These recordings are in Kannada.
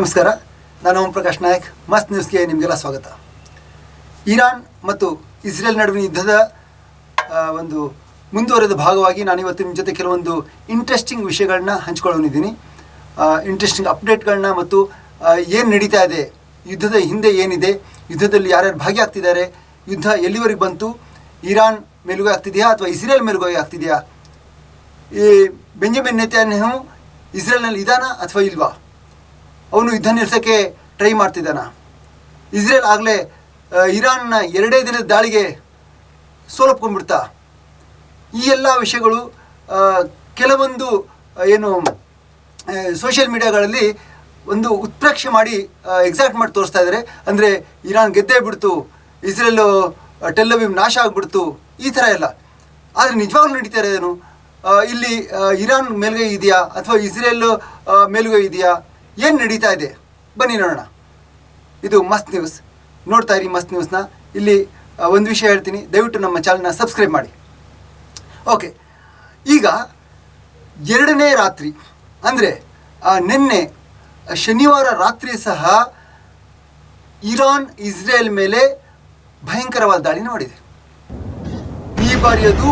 ನಮಸ್ಕಾರ. ನಾನು ಓಂ ಪ್ರಕಾಶ್ ನಾಯಕ್. ಮಸ್ತ್ ನ್ಯೂಸ್ಗೆ ನಿಮಗೆಲ್ಲ ಸ್ವಾಗತ. ಇರಾನ್ ಮತ್ತು ಇಸ್ರೇಲ್ ನಡುವಿನ ಯುದ್ಧದ ಒಂದು ಮುಂದುವರೆದ ಭಾಗವಾಗಿ ನಾನು ಇವತ್ತು ನಿಮ್ಮ ಜೊತೆ ಕೆಲವೊಂದು ಇಂಟ್ರೆಸ್ಟಿಂಗ್ ವಿಷಯಗಳನ್ನ ಹಂಚ್ಕೊಳ್ಳೋನಿದ್ದೀನಿ ಇಂಟ್ರೆಸ್ಟಿಂಗ್ ಅಪ್ಡೇಟ್ಗಳನ್ನ ಮತ್ತು ಏನು ನಡೀತಾ ಇದೆ, ಯುದ್ಧದ ಹಿಂದೆ ಏನಿದೆ, ಯುದ್ಧದಲ್ಲಿ ಯಾರ್ಯಾರು ಭಾಗಿಯಾಗ್ತಿದ್ದಾರೆ, ಯುದ್ಧ ಎಲ್ಲಿವರೆಗೆ ಬಂತು, ಇರಾನ್ ಮೇಲುಗೈ ಆಗ್ತಿದೆಯಾ ಅಥವಾ ಇಸ್ರೇಲ್ ಮೇಲುಗೈ ಆಗ್ತಿದೆಯಾ? ಈ ಬೆಂಜಮಿನ್ ನೆತ್ಯಾನ್ಯಹು ಇಸ್ರೇಲ್ನಲ್ಲಿ ಇದಾನಾ ಅಥವಾ ಇಲ್ವಾ? ಅವನು ಯುದ್ಧ ನಿಲ್ಲಿಸೋಕ್ಕೆ ಟ್ರೈ ಮಾಡ್ತಿದ್ದಾನ. ಇಸ್ರೇಲ್ ಆಗಲೇ ಇರಾನ್ನ ಎರಡೇ ದಿನದ ದಾಳಿಗೆ ಸೋಲಪ್ಕೊಂಡ್ಬಿಡ್ತಾ. ಈ ಎಲ್ಲ ವಿಷಯಗಳು ಕೆಲವೊಂದು ಏನು ಸೋಷಿಯಲ್ ಮೀಡಿಯಾಗಳಲ್ಲಿ ಒಂದು ಉತ್ಪ್ರೇಕ್ಷೆ ಮಾಡಿ ಎಕ್ಸಾಕ್ಟ್ ಮಾಡಿ ತೋರಿಸ್ತಾ ಇದ್ದಾರೆ ಅಂದರೆ ಇರಾನ್ ಗೆದ್ದೇ ಬಿಡ್ತು, ಇಸ್ರೇಲು ಟೆಲ್ಲವಿಮ್ ನಾಶ ಆಗಿಬಿಡ್ತು, ಈ ಥರ ಎಲ್ಲ. ಆದರೆ ನಿಜವಾಗ್ಲೂ ನಡೀತಾ ಇರೋದೇನು? ಇಲ್ಲಿ ಇರಾನ್ ಮೇಲುಗೈ ಇದೆಯಾ? ಅಥವಾ ಇಸ್ರೇಲ್ ಮೇಲುಗೈ ಇದೆಯಾ? ಏನು ನಡೀತಾ ಇದೆ? ಬನ್ನಿ ನೋಡೋಣ. ಇದು ಮಸ್ತ್ ನ್ಯೂಸ್. ನೋಡ್ತಾ ಇರಿ ಮಸ್ತ್ ನ್ಯೂಸ್ನ. ಇಲ್ಲಿ ಒಂದು ವಿಷಯ ಹೇಳ್ತೀನಿ. ದಯವಿಟ್ಟು ನಮ್ಮ ಚಾನಲ್ನ ಸಬ್ಸ್ಕ್ರೈಬ್ ಮಾಡಿ. ಓಕೆ. ಈಗ, ಎರಡನೇ ರಾತ್ರಿ, ಅಂದರೆ ನಿನ್ನೆ, ಶನಿವಾರ ರಾತ್ರಿ ಸಹ ಇರಾನ್, ಇಸ್ರೇಲ್ ಮೇಲೆ ಭಯಂಕರವಾದ ದಾಳಿ ಮಾಡಿದೆ ಈ ಬಾರಿ ಅದು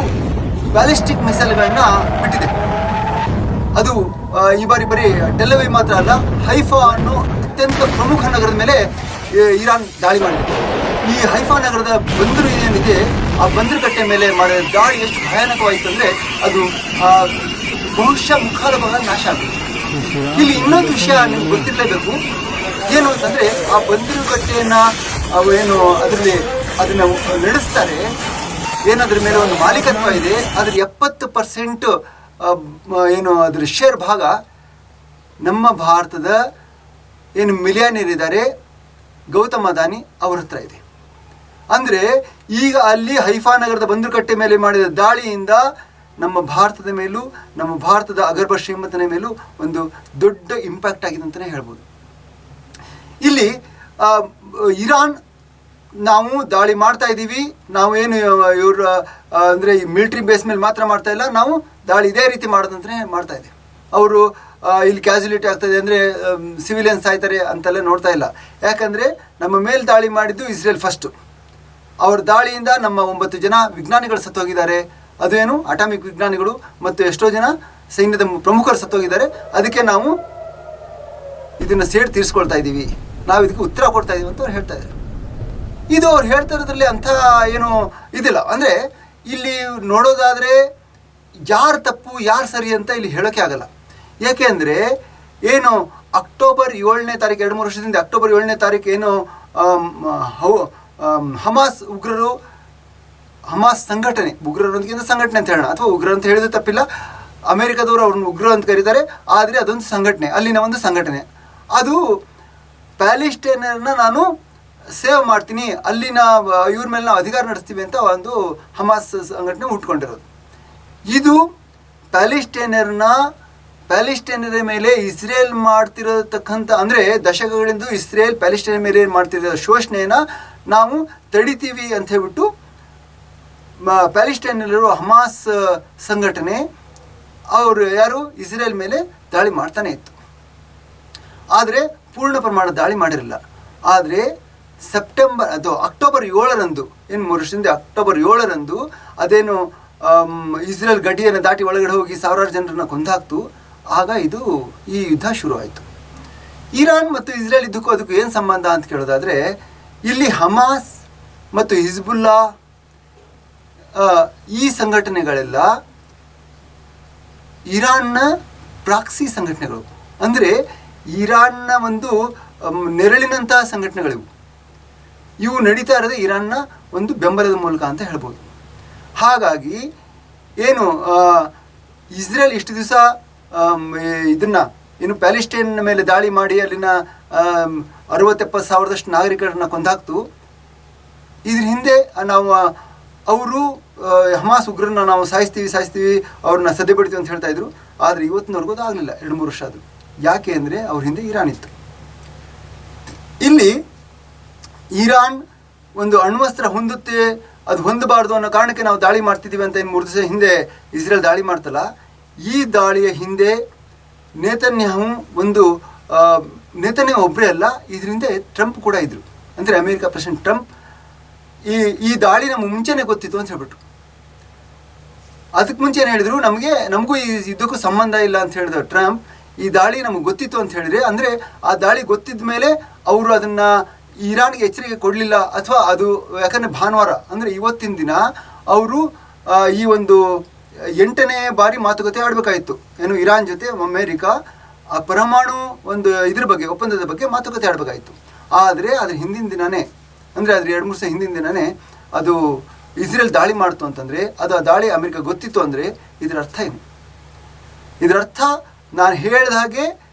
ಬ್ಯಾಲಿಸ್ಟಿಕ್ ಮಿಸೈಲ್ಗಳನ್ನ ಬಿಟ್ಟಿದೆ. ಅದು ಈ ಬಾರಿ ಬರೀ ಡೆಲ್ಲವಿ ಮಾತ್ರ ಅಲ್ಲ, ಹೈಫಾ ಅನ್ನೋ ಅತ್ಯಂತ ಪ್ರಮುಖ ನಗರದ ಮೇಲೆ ಇರಾನ್ ದಾಳಿ ಮಾಡಿದೆ. ಈ ಹೈಫಾ ನಗರದ ಬಂದರು ಏನಿದೆ, ಆ ಬಂದರುಕಟ್ಟೆ ಮೇಲೆ ಮಾಡಿದ ದಾಳಿ ಎಷ್ಟು ಭಯಾನಕವಾಯಿತು ಅಂದರೆ ಅದು ಬಹುಶಃ ಮುಖಾದ ಭಾಗ ನಾಶ ಆಗಿದೆ ಇಲ್ಲಿ ಇನ್ನೊಂದು ವಿಷಯ ನಿಮ್ಗೆ ಗೊತ್ತಿರಲೇಬೇಕು. ಏನು ಅಂತಂದರೆ, ಆ ಬಂದರುಕಟ್ಟೆಯನ್ನ ಅವು ಏನು ಅದರಲ್ಲಿ ಅದನ್ನು ನಡೆಸ್ತಾರೆ. ಏನಾದ್ರ ಮೇಲೆ ಒಂದು ಮಾಲೀಕತ್ವ ಇದೆ ಅದ್ರ ಎಪ್ಪತ್ತು ಪರ್ಸೆಂಟ್ ಏನು ಅದ್ರ ಶೇರ್ ಭಾಗ ನಮ್ಮ ಭಾರತದ ಏನು ಮಿಲಿಯನೇರ್ ಇದ್ದಾರೆ ಗೌತಮ್ ಅದಾನಿ ಅವ್ರ ಹತ್ರ ಇದೆ. ಅಂದರೆ ಈಗ ಅಲ್ಲಿ ಹೈಫಾ ನಗರದ ಬಂದರುಕಟ್ಟೆ ಮೇಲೆ ಮಾಡಿದ ದಾಳಿಯಿಂದ ನಮ್ಮ ಭಾರತದ ಮೇಲೂ, ನಮ್ಮ ಭಾರತದ ಅಗರ್ಭ ಶ್ರೀಮಂತನ ಮೇಲೂ ಒಂದು ದೊಡ್ಡ ಇಂಪ್ಯಾಕ್ಟ್ ಆಗಿದೆ ಅಂತಲೇ ಹೇಳ್ಬೋದು. ಇಲ್ಲಿ ಇರಾನ್ ನಾವು ದಾಳಿ ಮಾಡ್ತಾ ಇದ್ದೀವಿ, ನಾವು ಏನು ಇವರು ಅಂದರೆ ಈ ಮಿಲಿಟ್ರಿ ಬೇಸ್ ಮೇಲೆ ಮಾತ್ರ ಮಾಡ್ತಾ ಇಲ್ಲ, ನಾವು ದಾಳಿ ಇದೇ ರೀತಿ ಮಾಡೋದಂತಲೇ ಮಾಡ್ತಾ ಇದೆ. ಅವರು ಇಲ್ಲಿ ಕ್ಯಾಸುಲಿಟಿ ಆಗ್ತದೆ ಅಂದರೆ ಸಿವಿಲಿಯನ್ಸ್ ಆಯ್ತಾರೆ ಅಂತೆಲ್ಲ ನೋಡ್ತಾ ಇಲ್ಲ. ಯಾಕಂದರೆ ನಮ್ಮ ಮೇಲೆ ದಾಳಿ ಮಾಡಿದ್ದು ಇಸ್ರೇಲ್ ಫಸ್ಟು ಅವ್ರ ದಾಳಿಯಿಂದ ನಮ್ಮ ಒಂಬತ್ತು ಜನ ವಿಜ್ಞಾನಿಗಳು ಸತ್ತೋಗಿದ್ದಾರೆ. ಅದೇನು ಅಟಾಮಿಕ್ ವಿಜ್ಞಾನಿಗಳು ಮತ್ತು ಎಷ್ಟೋ ಜನ ಸೈನ್ಯದ ಪ್ರಮುಖರು ಸತ್ತೋಗಿದ್ದಾರೆ. ಅದಕ್ಕೆ ನಾವು ಇದನ್ನು ಸೇಡ್ ತೀರಿಸ್ಕೊಳ್ತಾ ಇದ್ದೀವಿ. ನಾವು ಇದಕ್ಕೆ ಉತ್ತರ ಕೊಡ್ತಾ ಇದ್ದೀವಿ ಅಂತ ಅವ್ರು ಹೇಳ್ತಾ ಇದ್ದಾರೆ. ಇದು ಅವ್ರು ಹೇಳ್ತಾ ಇರೋದ್ರಲ್ಲಿ ಅಂಥ ಏನು ಇದಿಲ್ಲ. ಅಂದರೆ ಇಲ್ಲಿ ನೋಡೋದಾದರೆ ಯಾರು ತಪ್ಪು, ಯಾರು ಸರಿ ಅಂತ ಇಲ್ಲಿ ಹೇಳೋಕ್ಕೆ ಆಗಲ್ಲ. ಏಕೆಂದರೆ ಏನು ಅಕ್ಟೋಬರ್ ಏಳನೇ ತಾರೀಕು, ಎರಡು ಮೂರು ವರ್ಷದಿಂದ ಅಕ್ಟೋಬರ್ ಏಳನೇ ತಾರೀಕು ಏನು ಹಮಾಸ್ ಉಗ್ರರು, ಹಮಾಸ್ ಸಂಘಟನೆ ಉಗ್ರರು ಅಂದ್ಕಿಂತ ಸಂಘಟನೆ ಅಂತ ಹೇಳೋಣ. ಅಥವಾ ಉಗ್ರ ಅಂತ ಹೇಳಿದ್ರೆ ತಪ್ಪಿಲ್ಲ. ಅಮೆರಿಕದವರು ಅವ್ರನ್ನ ಉಗ್ರ ಅಂತ ಕರೀತಾರೆ. ಆದರೆ ಅದೊಂದು ಸಂಘಟನೆ, ಅಲ್ಲಿನ ಒಂದು ಸಂಘಟನೆ. ಅದು ಪ್ಯಾಲಿಸ್ಟೈನರ್ನ ನಾನು ಸೇವ್ ಮಾಡ್ತೀನಿ. ಅಲ್ಲಿನ, ಇವ್ರ ಮೇಲೆ ನಾವು ಅಧಿಕಾರ ನಡೆಸ್ತೀವಿ ಅಂತ ಒಂದು ಹಮಾಸ್ ಸಂಘಟನೆ ಹುಟ್ಕೊಂಡಿರೋದು ಇದು ಪ್ಯಾಲಿಸ್ಟೈನರ್ನ ಪ್ಯಾಲಿಸ್ಟೈನರ ಮೇಲೆ ಇಸ್ರೇಲ್ ಮಾಡ್ತಿರತಕ್ಕಂಥ ಅಂದರೆ ದಶಕಗಳಿಂದ ಇಸ್ರೇಲ್ ಪ್ಯಾಲಿಸ್ಟೈನ್ ಮೇಲೆ ಮಾಡ್ತಿರೋ ಶೋಷಣೆಯನ್ನು ನಾವು ತಡಿತೀವಿ ಅಂತ ಹೇಳ್ಬಿಟ್ಟು ಪ್ಯಾಲಿಸ್ಟೈನಲ್ಲಿರೋ ಹಮಾಸ್ ಸಂಘಟನೆ ಅವರು ಯಾರು? ಇಸ್ರೇಲ್ ಮೇಲೆ ದಾಳಿ ಮಾಡ್ತಾನೆ ಇತ್ತು. ಆದರೆ ಪೂರ್ಣ ಪ್ರಮಾಣದ ದಾಳಿ ಮಾಡಿರಲಿಲ್ಲ ಆದರೆ ಸೆಪ್ಟೆಂಬರ್ ಅದು ಅಕ್ಟೋಬರ್ ಏಳರಂದು ಏನು ವರ್ಷದಿಂದ ಅಕ್ಟೋಬರ್ ಏಳರಂದು ಅದೇನು ಇಸ್ರೇಲ್ ಗಡಿಯನ್ನು ದಾಟಿ ಒಳಗಡೆ ಹೋಗಿ ಸಾವಿರಾರು ಜನರನ್ನ ಕೊಂದಾಕ್ತು. ಆಗ ಇದು ಈ ಯುದ್ಧ ಶುರುವಾಯಿತು. ಇರಾನ್ ಮತ್ತು ಇಸ್ರೇಲ್ ಇದಕ್ಕೂ ಅದಕ್ಕೂ ಏನು ಸಂಬಂಧ ಅಂತ ಕೇಳೋದಾದರೆ, ಇಲ್ಲಿ ಹಮಾಸ್ ಮತ್ತು ಹಿಜ್ಬುಲ್ಲಾ ಈ ಸಂಘಟನೆಗಳೆಲ್ಲ ಇರಾನ್ನ ಪ್ರಾಕ್ಸಿ ಸಂಘಟನೆಗಳು. ಅಂದರೆ ಇರಾನ್ನ ಒಂದು ನೆರಳಿನಂತಹ ಸಂಘಟನೆಗಳಿವು. ಇವು ನಡೀತಾ ಇರೋದು ಇರಾನ್ನ ಒಂದು ಬೆಂಬಲದ ಮೂಲಕ ಅಂತ ಹೇಳ್ಬೋದು. ಹಾಗಾಗಿ ಏನು ಇಸ್ರೇಲ್ ಇಷ್ಟು ದಿವಸ ಇದನ್ನು, ಏನು ಪ್ಯಾಲಿಸ್ಟೈನ್ ಮೇಲೆ ದಾಳಿ ಮಾಡಿ ಅಲ್ಲಿನ ಅರವತ್ತೆಪ್ಪತ್ತು ಸಾವಿರದಷ್ಟು ನಾಗರಿಕರನ್ನ ಕೊಂದಾಕ್ತು. ಇದ್ರ ಹಿಂದೆ ನಾವು ಅವರು ಹಮಾಸ್ ಉಗ್ರನ್ನ ನಾವು ಸಾಯಿಸ್ತೀವಿ ಸಾಯಿಸ್ತೀವಿ, ಅವ್ರನ್ನ ಸದ್ಯ ಬಿಡ್ತೀವಿ ಅಂತ ಹೇಳ್ತಾ ಇದ್ರು. ಆದರೆ ಇವತ್ತಿನವರೆಗೂ ಆಗಲಿಲ್ಲ. ಎರಡು, ಮೂರು ವರ್ಷ ಅದು ಯಾಕೆ ಅಂದರೆ ಅವ್ರ ಹಿಂದೆ ಇರಾನ್ ಇತ್ತು. ಇಲ್ಲಿ ಇರಾನ್ ಒಂದು ಅಣ್ವಸ್ತ್ರ ಹೊಂದುತ್ತೆ ಅದು ಹೊಂದಬಾರ್ದು ಅನ್ನೋ ಕಾರಣಕ್ಕೆ ನಾವು ದಾಳಿ ಮಾಡ್ತಿದ್ದೀವಿ ಅಂತ ಏನು ಮೂರು ದಿವಸ ಹಿಂದೆ ಇಸ್ರೇಲ್ ದಾಳಿ ಮಾಡ್ತಲ್ಲ, ಈ ದಾಳಿಯ ಹಿಂದೆ ನೇತನ್ಯಾಹು ಒಂದು ನೇತನ್ಯಾಹು ಒಬ್ಬರೇ ಅಲ್ಲ, ಇದರಿಂದ ಟ್ರಂಪ್ ಕೂಡ ಇದ್ರು. ಅಂದರೆ ಅಮೆರಿಕ ಪ್ರೆಸಿಡೆಂಟ್ ಟ್ರಂಪ್ ಈ ಈ ದಾಳಿ ನಮ್ಗೆ ಮುಂಚೆನೇ ಗೊತ್ತಿತ್ತು ಅಂತ ಹೇಳ್ಬಿಟ್ರು. ಅದಕ್ಕೆ ಮುಂಚೆ ಏನು ಹೇಳಿದ್ರು, ನಮಗೆ, ನಮಗೂ ಈ ಇದಕ್ಕೂ ಸಂಬಂಧ ಇಲ್ಲ ಅಂತ ಹೇಳಿದ್ರು ಟ್ರಂಪ್, ಈ ದಾಳಿ ನಮಗೆ ಗೊತ್ತಿತ್ತು ಅಂತ ಹೇಳಿದ್ರೆ, ಅಂದರೆ ಆ ದಾಳಿ ಗೊತ್ತಿದ್ದ ಮೇಲೆ ಅವರು ಅದನ್ನ ಇರಾನ್ಗೆ ಎಚ್ಚರಿಕೆ ಕೊಡಲಿಲ್ಲ ಅಥವಾ ಅದು ಯಾಕಂದರೆ ಭಾನುವಾರ, ಅಂದರೆ ಇವತ್ತಿನ ದಿನ ಅವರು ಈ ಒಂದು ಎಂಟನೇ ಬಾರಿ ಮಾತುಕತೆ ಆಡಬೇಕಾಯಿತು. ಏನು ಇರಾನ್ ಜೊತೆ ಅಮೇರಿಕ, ಆ, ಪರಮಾಣು ಒಂದು ಇದ್ರ ಬಗ್ಗೆ, ಒಪ್ಪಂದದ ಬಗ್ಗೆ ಮಾತುಕತೆ ಆಡಬೇಕಾಯಿತು. ಆದರೆ ಅದ್ರ ಹಿಂದಿನ ದಿನನೇ, ಅಂದರೆ ಅದ್ರ ಎರಡು ಮೂರು ಸಹ ಹಿಂದಿನ ದಿನನೇ ಅದು ಇಸ್ರೇಲ್ ದಾಳಿ ಮಾಡ್ತು ಅಂತಂದರೆ, ಅದು ಆ ದಾಳಿ ಅಮೆರಿಕ ಗೊತ್ತಿತ್ತು ಅಂದರೆ ಇದರ ಅರ್ಥ ಏನು? ಇದರ ಅರ್ಥ ನಾನು ಹೇಳಿದ ಹಾಗೆ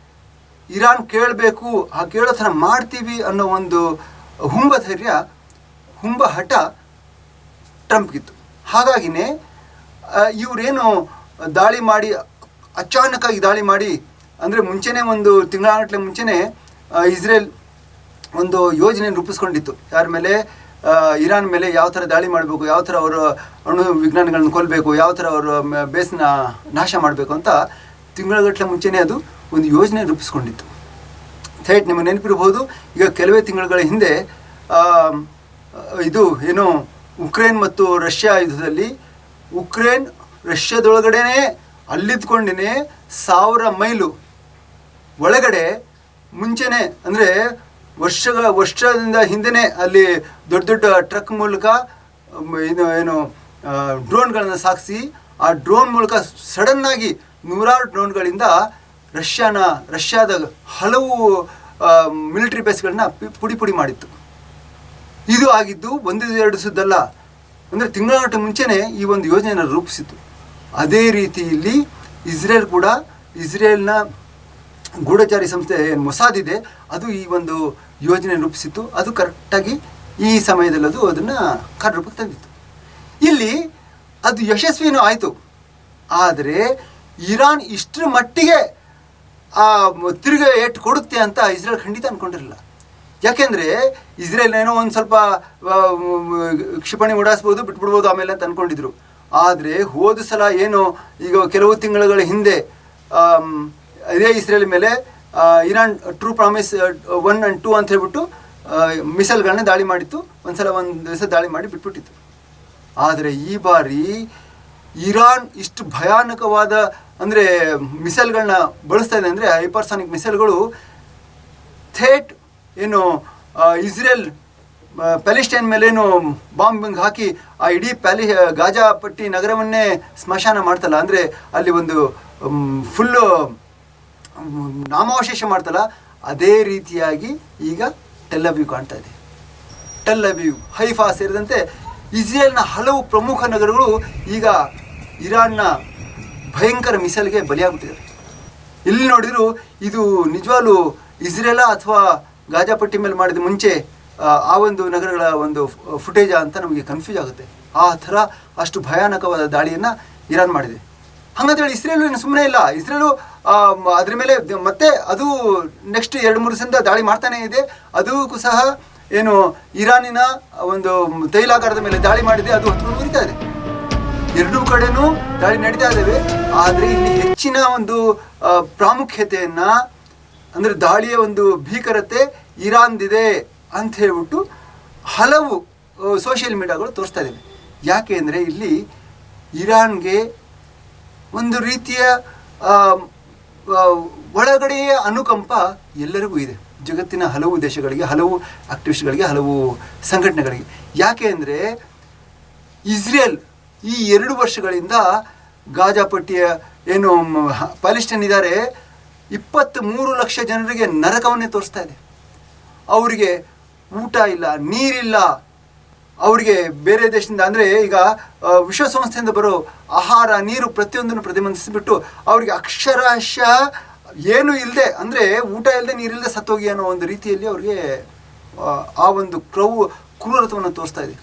ಇರಾನ್ ಕೇಳಬೇಕು, ಆ ಕೇಳೋ ಥರ ಮಾಡ್ತೀವಿ ಅನ್ನೋ ಒಂದು ಹುಂಬ ಧೈರ್ಯ ಹುಂಬ ಹಠ ಟ್ರಂಪ್ಗಿತ್ತು. ಹಾಗಾಗಿನೇ ಇವರೇನು ದಾಳಿ ಮಾಡಿ, ಅಚಾನಕ್ಕಾಗಿ ದಾಳಿ ಮಾಡಿ, ಅಂದರೆ ಮುಂಚೆನೇ ಒಂದು ತಿಂಗಳಾಗಟ್ಲೆ ಮುಂಚೆನೇ ಇಸ್ರೇಲ್ ಒಂದು ಯೋಜನೆ ರೂಪಿಸ್ಕೊಂಡಿತ್ತು. ಯಾರ ಮೇಲೆ? ಇರಾನ್ ಮೇಲೆ ಯಾವ ಥರ ದಾಳಿ ಮಾಡಬೇಕು, ಯಾವ ಥರ ಅವರ ಅಣು ವಿಜ್ಞಾನಿಗಳನ್ನ ಕೊಲ್ಲಬೇಕು ಯಾವ ಥರ ಅವರ ಬೇಸ್ನ ನಾಶ ಮಾಡಬೇಕು ಅಂತ ತಿಂಗಳಗಟ್ಟಲೆ ಮುಂಚೆನೇ ಅದು ಒಂದು ಯೋಜನೆ ರೂಪಿಸ್ಕೊಂಡಿತ್ತು. ಥೇಟ್ ನಿಮಗೆ ನೆನಪಿರಬಹುದು. ಈಗ ಕೆಲವೇ ತಿಂಗಳುಗಳ ಹಿಂದೆ ಇದು ಏನು ಉಕ್ರೇನ್ ಮತ್ತು ರಷ್ಯಾ ಯುದ್ಧದಲ್ಲಿ ಉಕ್ರೇನ್ ರಷ್ಯಾದೊಳಗಡೆನೇ ಅಲ್ಲಿದ್ಕೊಂಡೇ ಸಾವಿರ ಮೈಲು ಒಳಗಡೆ ಮುಂಚೆನೆ, ಅಂದರೆ ವರ್ಷಗಳ, ವರ್ಷದಿಂದ ಹಿಂದೆನೇ ಅಲ್ಲಿ ದೊಡ್ಡ ದೊಡ್ಡ ಟ್ರಕ್ ಮೂಲಕ ಏನು ಏನು ಡ್ರೋನ್ಗಳನ್ನು ಸಾಗಿಸಿ ಆ ಡ್ರೋನ್ ಮೂಲಕ ಸಡನ್ನಾಗಿ ನೂರಾರು ಡ್ರೋನ್ಗಳಿಂದ ರಷ್ಯಾನ, ರಷ್ಯಾದ ಹಲವು ಮಿಲಿಟರಿ ಬೇಸ್ಗಳನ್ನ ಪುಡಿ ಪುಡಿ ಮಾಡಿತ್ತು. ಇದು ಆಗಿದ್ದು ಒಂದು ಎರಡು ಸುದ್ದಲ್ಲ ಅಂದರೆ ತಿಂಗಳಾಟ ಮುಂಚೆನೇ ಈ ಒಂದು ಯೋಜನೆಯನ್ನು ರೂಪಿಸಿತು ಅದೇ ರೀತಿ ಇಲ್ಲಿ ಇಸ್ರೇಲ್ ಕೂಡ, ಇಸ್ರೇಲ್ನ ಗೂಢಚಾರಿ ಸಂಸ್ಥೆ ಏನು ಮೊಸಾದ್ ಇದೆ, ಅದು ಈ ಒಂದು ಯೋಜನೆ ರೂಪಿಸಿತ್ತು. ಅದು ಕರೆಕ್ಟಾಗಿ ಈ ಸಮಯದಲ್ಲಿ ಅದು ಅದನ್ನು ಕಾರ್ಯರೂಪಕ್ಕೆ ತಂದಿತ್ತು. ಇಲ್ಲಿ ಅದು ಯಶಸ್ವಿನೂ ಆಯಿತು. ಆದರೆ ಇರಾನ್ ಇಷ್ಟರ ಮಟ್ಟಿಗೆ ಆ, ತಿರುಗಿ ಎಟ್ಟು ಕೊಡುತ್ತೆ ಅಂತ ಇಸ್ರೇಲ್ ಖಂಡಿತ ಅಂದ್ಕೊಂಡಿರಲಿಲ್ಲ ಯಾಕೆಂದರೆ ಇಸ್ರೇಲ್ ಏನೋ ಒಂದು ಸ್ವಲ್ಪ ಕ್ಷಿಪಣಿ ಓಡಾಸ್ಬೋದು ಬಿಟ್ಬಿಡ್ಬೋದು ಆಮೇಲೆ ಅಂತ ಅಂದ್ಕೊಂಡಿದ್ರು ಆದರೆ ಹೋದ ಸಲ ಏನು ಈಗ ಕೆಲವು ತಿಂಗಳುಗಳ ಹಿಂದೆ ಇದೇ ಇಸ್ರೇಲ್ ಮೇಲೆ Iran true promise one and two ಅಂತ ಹೇಳ್ಬಿಟ್ಟು ಮಿಸೈಲ್ಗಳನ್ನ ದಾಳಿ ಮಾಡಿತ್ತು. ಒಂದ್ಸಲ ಒಂದು ದಿವಸ ದಾಳಿ ಮಾಡಿ ಬಿಟ್ಬಿಟ್ಟಿತ್ತು. ಆದರೆ ಈ ಬಾರಿ ಇರಾನ್ ಇಷ್ಟು ಭಯಾನಕವಾದ ಅಂದರೆ ಮಿಸೈಲ್ಗಳನ್ನ ಬಳಸ್ತಾ ಇದೆ ಅಂದರೆ ಹೈಪರ್ಸಾನಿಕ್ ಮಿಸೈಲ್ಗಳು ಥೇಟ್ ಏನು ಇಸ್ರೇಲ್ ಪ್ಯಾಲಿಸ್ಟೈನ್ ಮೇಲೇನು ಬಾಂಬಿಂಗ್ ಹಾಕಿ ಆ ಇಡೀ ಪ್ಯಾಲಿ, ಗಾಜಾ ಪಟ್ಟಿ ನಗರವನ್ನೇ ಸ್ಮಶಾನ ಮಾಡ್ತಲ್ಲ, ಅಂದರೆ ಅಲ್ಲಿ ಒಂದು ಫುಲ್ಲು ನಾಮಾವಶೇಷ ಮಾಡ್ತಲ್ಲ, ಅದೇ ರೀತಿಯಾಗಿ ಈಗ ಟೆಲ್ ಅಬೀವ್ ಕಾಣ್ತಾ ಇದೆ. ಟೆಲ್ ಅಬೀವ್ ಹೈಫಾ ಸೇರಿದಂತೆ ಇಸ್ರೇಲ್ನ ಹಲವು ಪ್ರಮುಖ ನಗರಗಳು ಈಗ ಇರಾನ್ನ ಭಯಂಕರ ಮಿಸೈಲ್ಗೆ ಬಲಿಯಾಗ್ಬಿಟ್ಟಿದ್ದಾರೆ ಇಲ್ಲಿ ನೋಡಿದ್ರು ಇದು ನಿಜವಾಗ್ಲು ಇಸ್ರೇಲ ಅಥವಾ ಗಾಜಾಪಟ್ಟಿ ಮೇಲೆ ಮಾಡಿದ ಮುಂಚೆ ಆ, ಒಂದು ನಗರಗಳ ಒಂದು ಫುಟೇಜ ಅಂತ ನಮಗೆ ಕನ್ಫ್ಯೂಸ್ ಆಗುತ್ತೆ. ಆ ಥರ ಅಷ್ಟು ಭಯಾನಕವಾದ ದಾಳಿಯನ್ನು ಇರಾನ್ ಮಾಡಿದೆ. ಹಾಗಂತೇಳಿ ಇಸ್ರೇಲು ಏನು ಸುಮ್ಮನೆ ಇಲ್ಲ. ಇಸ್ರೇಲು ಅದ್ರ ಮೇಲೆ ಮತ್ತೆ ಅದು ನೆಕ್ಸ್ಟ್ ಎರಡು ಮೂರು ದಿವಸದಿಂದ ದಾಳಿ ಮಾಡ್ತಾನೇ ಇದೆ. ಅದಕ್ಕೂ ಸಹ ಏನು ಇರಾನಿನ ಒಂದು ತೈಲಾಗಾರದ ಮೇಲೆ ದಾಳಿ ಮಾಡಿದೆ. ಅದು ಹತ್ಕೊಂಡು ಮುರಿತಾ ಇದೆ. ಎರಡೂ ಕಡೆನೂ ದಾಳಿ ನಡೀತಾ ಇದ್ದಾವೆ ಆದರೆ ಇಲ್ಲಿ ಹೆಚ್ಚಿನ ಒಂದು ಪ್ರಾಮುಖ್ಯತೆಯನ್ನು, ಅಂದರೆ ದಾಳಿಯ ಒಂದು ಭೀಕರತೆ ಇರಾನ್ದಿದೆ ಅಂತ ಹೇಳ್ಬಿಟ್ಟು ಹಲವು ಸೋಷಿಯಲ್ ಮೀಡಿಯಾಗಳು ತೋರಿಸ್ತಾ ಇದ್ದಾವೆ ಯಾಕೆ ಅಂದರೆ ಇಲ್ಲಿ ಇರಾನ್ಗೆ ಒಂದು ರೀತಿಯ ಒಳಗಡೆಯ ಅನುಕಂಪ ಎಲ್ಲರಿಗೂ ಇದೆ. ಜಗತ್ತಿನ ಹಲವು ದೇಶಗಳಿಗೆ, ಹಲವು ಆಕ್ಟಿವಿಸ್ಟ್ಗಳಿಗೆ ಹಲವು ಸಂಘಟನೆಗಳಿಗೆ. ಯಾಕೆ ಅಂದರೆ ಇಸ್ರೇಲ್ ಈ ಎರಡು ವರ್ಷಗಳಿಂದ ಗಾಜಾಪಟ್ಟಿಯ ಏನು ಪ್ಯಾಲೆಸ್ಟೈನ್ ಇದ್ದಾರೆ ಇಪ್ಪತ್ತ್ ಮೂರು ಲಕ್ಷ ಜನರಿಗೆ ನರಕವನ್ನೇ ತೋರಿಸ್ತಾ ಇದೆ. ಅವರಿಗೆ ಊಟ ಇಲ್ಲ ನೀರಿಲ್ಲ. ಅವರಿಗೆ ಬೇರೆ ದೇಶದಿಂದ ಅಂದರೆ ಈಗ ವಿಶ್ವಸಂಸ್ಥೆಯಿಂದ ಬರೋ ಆಹಾರ ನೀರು ಪ್ರತಿಯೊಂದನ್ನು ಪ್ರತಿಬಂಧಿಸಿಬಿಟ್ಟು ಅವರಿಗೆ ಅಕ್ಷರಶಃ ಏನು ಇಲ್ಲದೆ ಅಂದರೆ ಊಟ ಇಲ್ಲದೆ ನೀರಿಲ್ಲದೆ ಸತ್ತೋಗಿ ಅನ್ನೋ ಒಂದು ರೀತಿಯಲ್ಲಿ ಅವರಿಗೆ ಆ, ಆ ಒಂದು ಕ್ರೌ ಕ್ರೂರತ್ವವನ್ನು ತೋರಿಸ್ತಾ ಇದೆ.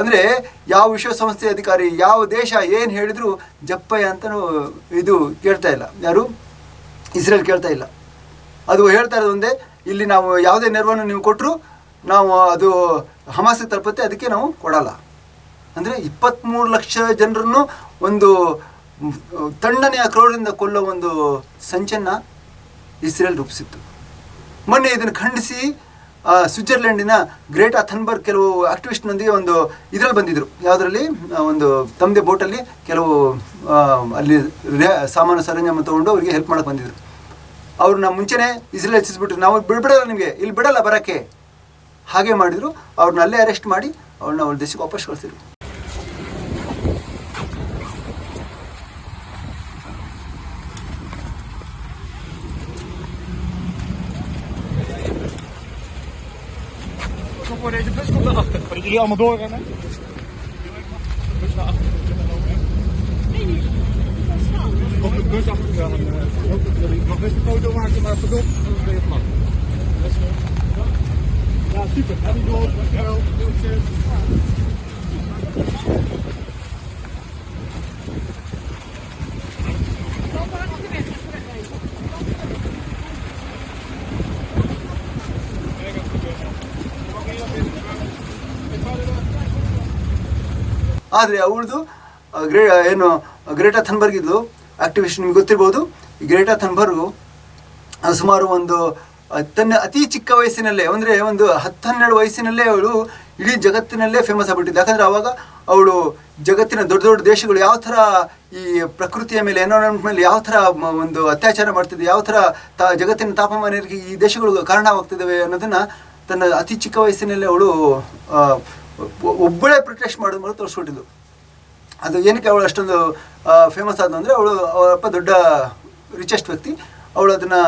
ಅಂದರೆ ಯಾವ ವಿಶ್ವಸಂಸ್ಥೆ ಅಧಿಕಾರಿ, ಯಾವ ದೇಶ ಏನು ಹೇಳಿದರೂ ಜಪ್ಪಯ್ಯ ಅಂತಲೂ ಇದು ಕೇಳ್ತಾ ಇಲ್ಲ. ಯಾರು? ಇಸ್ರೇಲ್ ಕೇಳ್ತಾ ಇಲ್ಲ. ಅದು ಹೇಳ್ತಾ ಇರೋದು ಒಂದೇ, ಇಲ್ಲಿ ನಾವು ಯಾವುದೇ ನೆರವನ್ನು ನೀವು ಕೊಟ್ಟರು ನಾವು ಅದು ಹಮಾಸಿಗೆ ತಲುಪುತ್ತೆ, ಅದಕ್ಕೆ ನಾವು ಕೊಡಲ್ಲ. ಅಂದರೆ ಇಪ್ಪತ್ತ್ಮೂರು ಲಕ್ಷ ಜನರನ್ನು ಒಂದು ತಣ್ಣನೆಯ ಕ್ರೋಡದಿಂದ ಕೊಲ್ಲೋ ಒಂದು ಸಂಚನ್ನ ಇಸ್ರೇಲ್ ರೂಪಿಸಿತ್ತು. ಮೊನ್ನೆ ಇದನ್ನು ಖಂಡಿಸಿ ಸ್ವಿಟ್ಜರ್ಲೆಂಡಿನ ಗ್ರೇಟ್ ಅಥನ್ಬರ್ಗ್ ಕೆಲವು ಆಕ್ಟಿವಿಸ್ಟ್ನೊಂದಿಗೆ ಒಂದು ಇದರಲ್ಲಿ ಬಂದಿದ್ದರು ಯಾವುದರಲ್ಲಿ? ಒಂದು ತಮ್ಮದೇ ಬೋಟಲ್ಲಿ ಕೆಲವು ಅಲ್ಲಿ ಸಾಮಾನು ಸರಂಜಾಮ ತೊಗೊಂಡು ಅವರಿಗೆ ಹೆಲ್ಪ್ ಮಾಡಕ್ಕೆ ಬಂದಿದ್ರು. ಅವ್ರನ್ನ ಮುಂಚೆನೇ ಇಸ್ರೇಲ್ ಹೆಚ್ಚಿಸ್ಬಿಟ್ರು ನಾವು ಬಿಡ್ಬಿಡಲ್ಲ ನಿಮಗೆ. ಇಲ್ಲಿ ಬಿಡಲ್ಲ ಬರೋಕ್ಕೆ. ಹಾಗೆ ಮಾಡಿದರು. ಅವ್ರನ್ನ ಅಲ್ಲೇ ಅರೆಸ್ಟ್ ಮಾಡಿ ಅವ್ರನ್ನ ಅವ್ರ ದೇಶಕ್ಕೆ ವಾಪಸ್ ಕಳಿಸಿದ್ರು. Jullie allemaal doorrennen. Bus naar achter. Op de bus achter gaan. Ik mag best een foto maken, maar verdomme, anders ben je vlak. Ja, super. Happy door. Dankjewel. ಆದರೆ ಅವಳದು ಗ್ರೇ, ಏನು ಗ್ರೇಟಾ ಥನ್ಬರ್ಗ್ ಇದ್ಲು ಆಕ್ಟಿವಿಸ್ಟ್ ನಿಮ್ಗೆ ಗೊತ್ತಿರ್ಬೋದು. ಗ್ರೇಟಾ ಥನ್ಬರ್ಗು ಸುಮಾರು ಒಂದು ತನ್ನ ಅತಿ ಚಿಕ್ಕ ವಯಸ್ಸಿನಲ್ಲೇ, ಅಂದರೆ ಒಂದು ಹತ್ತು ಹನ್ನೆರಡು ವಯಸ್ಸಿನಲ್ಲೇ ಅವಳು ಇಡೀ ಜಗತ್ತಿನಲ್ಲೇ ಫೇಮಸ್ ಆಗ್ಬಿಟ್ಟಿದ್ದೆ. ಯಾಕಂದರೆ ಆವಾಗ ಅವಳು ಜಗತ್ತಿನ ದೊಡ್ಡ ದೊಡ್ಡ ದೇಶಗಳು ಯಾವ ಥರ ಈ ಪ್ರಕೃತಿಯ ಮೇಲೆ ಎನ್ವೈರನ್ಮೆಂಟ್ ಮೇಲೆ ಯಾವ ಥರ ಒಂದು ಅತ್ಯಾಚಾರ ಮಾಡ್ತಿದೆ, ಯಾವ ಥರ ತಾ, ಜಗತ್ತಿನ ತಾಪಮಾನ ಈ ದೇಶಗಳು ಕಾರಣವಾಗ್ತಿದ್ದಾವೆ ಅನ್ನೋದನ್ನು ತನ್ನ ಅತಿ ಚಿಕ್ಕ ವಯಸ್ಸಿನಲ್ಲೇ ಅವಳು ಒಬ್ಬಳೇ ಪ್ರೊಟೆಸ್ಟ್ ಮಾಡೋದು ಮೂಲಕ ತೋರಿಸ್ಕೊಟ್ಟಿದ್ದು. ಅದು ಏನಕ್ಕೆ ಅವಳು ಅಷ್ಟೊಂದು ಫೇಮಸ್ ಆದ ಅಂದರೆ ಅವಳು ಅವಳಪ್ಪ ದೊಡ್ಡ ರಿಚೆಸ್ಟ್ ವ್ಯಕ್ತಿ. ಅವಳು ಅದನ್ನು,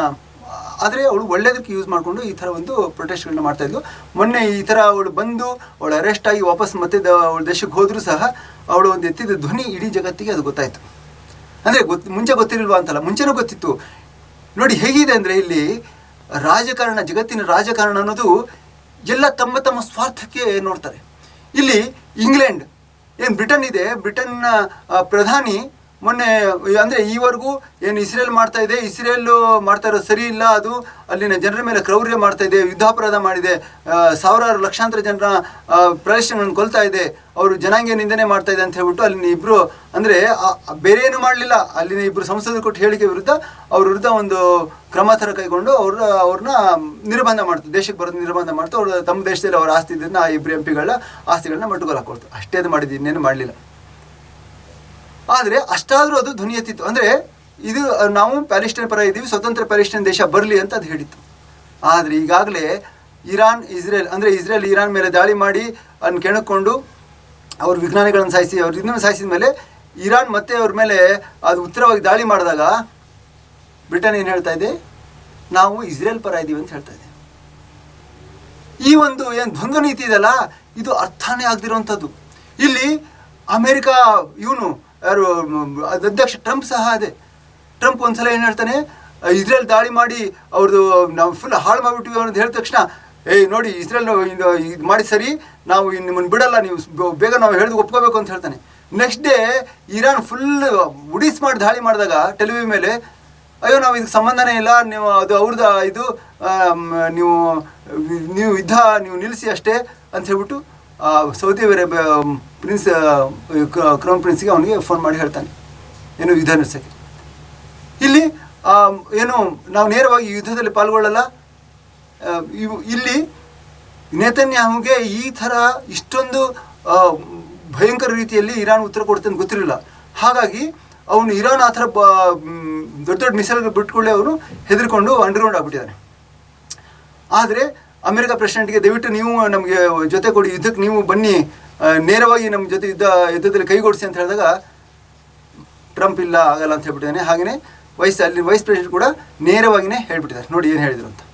ಆದರೆ ಅವಳು ಒಳ್ಳೇದಕ್ಕೆ ಯೂಸ್ ಮಾಡಿಕೊಂಡು ಈ ಥರ ಒಂದು ಪ್ರೊಟೆಸ್ಟ್ಗಳನ್ನ ಮಾಡ್ತಾಯಿದ್ಲು ಮೊನ್ನೆ ಈ ಥರ ಅವಳು ಬಂದು ಅವಳು ಅರೆಸ್ಟ್ ಆಗಿ ವಾಪಸ್ ಮತ್ತೆ ದ- ಅವಳ ದೇಶಕ್ಕೆ ಹೋದರೂ ಸಹ ಅವಳು ಒಂದು ಎತ್ತಿದ ಧ್ವನಿ ಇಡೀ ಜಗತ್ತಿಗೆ ಅದು ಗೊತ್ತಾಯಿತು. ಅಂದರೆ ಗೊತ್ತು ಮುಂಚೆ ಗೊತ್ತಿರಲಿಲ್ವ ಅಂತಲ್ಲ, ಮುಂಚೆನೂ ಗೊತ್ತಿತ್ತು. ನೋಡಿ ಹೇಗಿದೆ ಅಂದರೆ ಇಲ್ಲಿ ರಾಜಕಾರಣ, ಜಗತ್ತಿನ ರಾಜಕಾರಣ ಅನ್ನೋದು ಎಲ್ಲ ತಮ್ಮ ತಮ್ಮ ಸ್ವಾರ್ಥಕ್ಕೆ ನೋಡ್ತಾರೆ. ಇಲ್ಲಿ ಇಂಗ್ಲೆಂಡ್. ಏನು ಬ್ರಿಟನ್ ಇದೆ? ಬ್ರಿಟನ್ನ ಪ್ರಧಾನಿ ಮೊನ್ನೆ, ಅಂದರೆ ಈವರೆಗೂ ಏನು ಇಸ್ರೇಲ್ ಮಾಡ್ತಾ ಇದೆ, ಇಸ್ರೇಲ್ ಮಾಡ್ತಾ ಇರೋ ಸರಿ ಇಲ್ಲ, ಅದು ಅಲ್ಲಿನ ಜನರ ಮೇಲೆ ಕ್ರೌರ್ಯ ಮಾಡ್ತಾ ಇದೆ, ಯುದ್ಧಾಪರಾಧ ಮಾಡಿದೆ ಸಾವಿರಾರು ಲಕ್ಷಾಂತರ ಜನರ ಪ್ರದೇಶಗಳನ್ನು ಕೊಲ್ತಾ ಇದೆ, ಅವರು ಜನಾಂಗೀಯ ನಿಂದನೆ ಮಾಡ್ತಾ ಇದೆ ಅಂತ ಹೇಳ್ಬಿಟ್ಟು ಅಲ್ಲಿನ ಇಬ್ಬರು ಅಂದರೆ ಬೇರೆ ಏನು ಮಾಡಲಿಲ್ಲ, ಅಲ್ಲಿನ ಇಬ್ಬರು ಸಂಸದರು ಕೊಟ್ಟು ಹೇಳಿಕೆ ವಿರುದ್ಧ ಅವ್ರ ವಿರುದ್ಧ ಒಂದು ಕ್ರಮ ಥರ ಕೈಗೊಂಡು ಅವ್ರ, ಅವ್ರನ್ನ ನಿರ್ಬಂಧ ಮಾಡ್ತಾರೆ ದೇಶಕ್ಕೆ ಬರೋದು ನಿರ್ಬಂಧ ಮಾಡ್ತು, ಅವ್ರ ತಮ್ಮ ದೇಶದಲ್ಲಿ ಅವ್ರ ಆಸ್ತಿ ಇದನ್ನು ಆ ಇಬ್ಬರು ಎಂ ಪಿಗಳ ಆಸ್ತಿಗಳನ್ನ ಮಟ್ಟುಗೋಲು ಹಾಕೊಳ್ತು ಅಷ್ಟೇ ಅದು ಮಾಡಿದ್ದು ಇನ್ನೇನು ಮಾಡಲಿಲ್ಲ. ಆದರೆ ಅಷ್ಟಾದರೂ ಅದು ಧ್ವನಿ ಎತ್ತಿತ್ತು. ಅಂದರೆ ಇದು ನಾವು ಪ್ಯಾಲೆಸ್ಟೈನ್ ಪರ ಇದ್ದೀವಿ, ಸ್ವತಂತ್ರ ಪ್ಯಾಲೆಸ್ಟೈನ್ ದೇಶ ಬರಲಿ ಅಂತ ಅದು ಹೇಳಿತ್ತು. ಆದರೆ ಈಗಾಗಲೇ ಇರಾನ್, ಇಸ್ರೇಲ್, ಅಂದರೆ ಇಸ್ರೇಲ್, ಇರಾನ್ ಮೇಲೆ ದಾಳಿ ಮಾಡಿ ಅದನ್ನ ಕೆಣಕೊಂಡು ಅವ್ರ ವಿಜ್ಞಾನಿಗಳನ್ನು ಸಾಯಿಸಿ, ಅವ್ರ ಇದನ್ನು ಸಾಯಿಸಿದ ಮೇಲೆ ಇರಾನ್ ಮತ್ತೆ ಅವ್ರ ಮೇಲೆ ಅದು ಉತ್ತರವಾಗಿ ದಾಳಿ ಮಾಡಿದಾಗ ಬ್ರಿಟನ್ ಏನು ಹೇಳ್ತಾ ಇದೆ? ನಾವು ಇಸ್ರೇಲ್ ಪರ ಇದ್ದೀವಿ ಅಂತ ಹೇಳ್ತಾ ಇದೆ. ಈ ಒಂದು ಏನು ದ್ವಂದ್ವ ನೀತಿ ಇದೆಯಲ್ಲ, ಇದು ಅರ್ಥನೇ ಆಗದಿರುವಂಥದ್ದು ಇಲ್ಲಿ ಅಮೇರಿಕಾ, ಇವನು ಅಧ್ಯಕ್ಷ ಟ್ರಂಪ್ ಸಹ ಅದೇ. ಟ್ರಂಪ್ ಒಂದ್ಸಲ ಏನು ಹೇಳ್ತಾನೆ, ಇಸ್ರೇಲ್ ದಾಳಿ ಮಾಡಿ ಅವ್ರದ್ದು ನಾವು ಫುಲ್ ಹಾಳು ಮಾಡಿಬಿಟ್ಟಿವಿ ಅಂತ ಹೇಳಿದ ತಕ್ಷಣ, ಏಯ್ ನೋಡಿ, ಇಸ್ರೇಲ್ ಇದು ಮಾಡಿ ಸರಿ, ನಾವು ನಿಮ್ಮನ್ನು ಬಿಡಲ್ಲ, ನೀವು ಬೇಗ ನಾವು ಹೇಳಿದ್ ಒಪ್ಕೋಬೇಕು ಅಂತ ಹೇಳ್ತಾನೆ. ನೆಕ್ಸ್ಟ್ ಡೇ ಇರಾನ್ ಫುಲ್ ಉಡಿಸ್ ಮಾಡಿ ದಾಳಿ ಮಾಡಿದಾಗ ಟೆಲಿವಿ ಮೇಲೆ, ಅಯ್ಯೋ, ನಾವು ಇದಕ್ಕೆ ಸಂಬಂಧನೇ ಇಲ್ಲ, ನೀವು ಅದು ಅವ್ರದ್ದು ಇದು ನೀವು ನೀವು ಯುದ್ಧ ನೀವು ನಿಲ್ಲಿಸಿ ಅಷ್ಟೇ, ಅಂತ ಹೇಳ್ಬಿಟ್ಟು ಸೌದಿ ಅರೇಬಿಯಾ ಪ್ರಿನ್ಸ್ ಕ್ರೌನ್ ಪ್ರಿನ್ಸ್ಗೆ ಅವನಿಗೆ ಫೋನ್ ಮಾಡಿ ಹೇಳ್ತಾನೆ. ಏನು ಯುದ್ಧ ನಡೆಸೋಕ್ಕೆ. ಇಲ್ಲಿ ಏನು, ನಾವು ನೇರವಾಗಿ ಯುದ್ಧದಲ್ಲಿ ಪಾಲ್ಗೊಳ್ಳಲ್ಲ. ಇಲ್ಲಿ ನೇತನ್ಯಾಹುಗೆ ಈ ಥರ ಇಷ್ಟೊಂದು ಭಯಂಕರ ರೀತಿಯಲ್ಲಿ ಇರಾನ್ ಉತ್ತರ ಕೊಡುತ್ತೆ ಗೊತ್ತಿರಲಿಲ್ಲ. ಹಾಗಾಗಿ ಅವನು ಇರಾನ್ ಆ ಥರ ದೊಡ್ಡ ದೊಡ್ಡ ಮಿಸೈಲ್ಗಳು ಬಿಟ್ಕೊಳ್ಳಿ ಅವನು ಹೆದರ್ಕೊಂಡು ಅಂಡರ್ಗ್ರೌಂಡ್ ಆಗ್ಬಿಟ್ಟಿದ್ದಾನೆ. ಆದರೆ ಅಮೆರಿಕ ಪ್ರೆಸಿಡೆಂಟ್ಗೆ ದಯವಿಟ್ಟು ನೀವು ನಮಗೆ ಜೊತೆ ಕೊಡಿ ಯುದ್ಧಕ್ಕೆ ನೀವು ಬನ್ನಿ ನೇರವಾಗಿ ನಮ್ಮ ಜೊತೆ ಯುದ್ಧ ಯುದ್ಧದಲ್ಲಿ ಕೈಗೊಡಿಸಿ ಅಂತ ಹೇಳಿದಾಗ ಟ್ರಂಪ್ ಇಲ್ಲ ಆಗಲ್ಲ ಅಂತ ಹೇಳ್ಬಿಟ್ಟಿದ್ದಾನೆ ಹಾಗೆಯೇ ವೈಸ್ ಅಲ್ಲಿ ವೈಸ್ ಪ್ರೆಸಿಡೆಂಟ್ ಕೂಡ ನೇರವಾಗಿಯೇ ಹೇಳ್ಬಿಟ್ಟಿದ್ದಾರೆ ನೋಡಿ ಏನು ಹೇಳಿದ್ರು ಅಂತ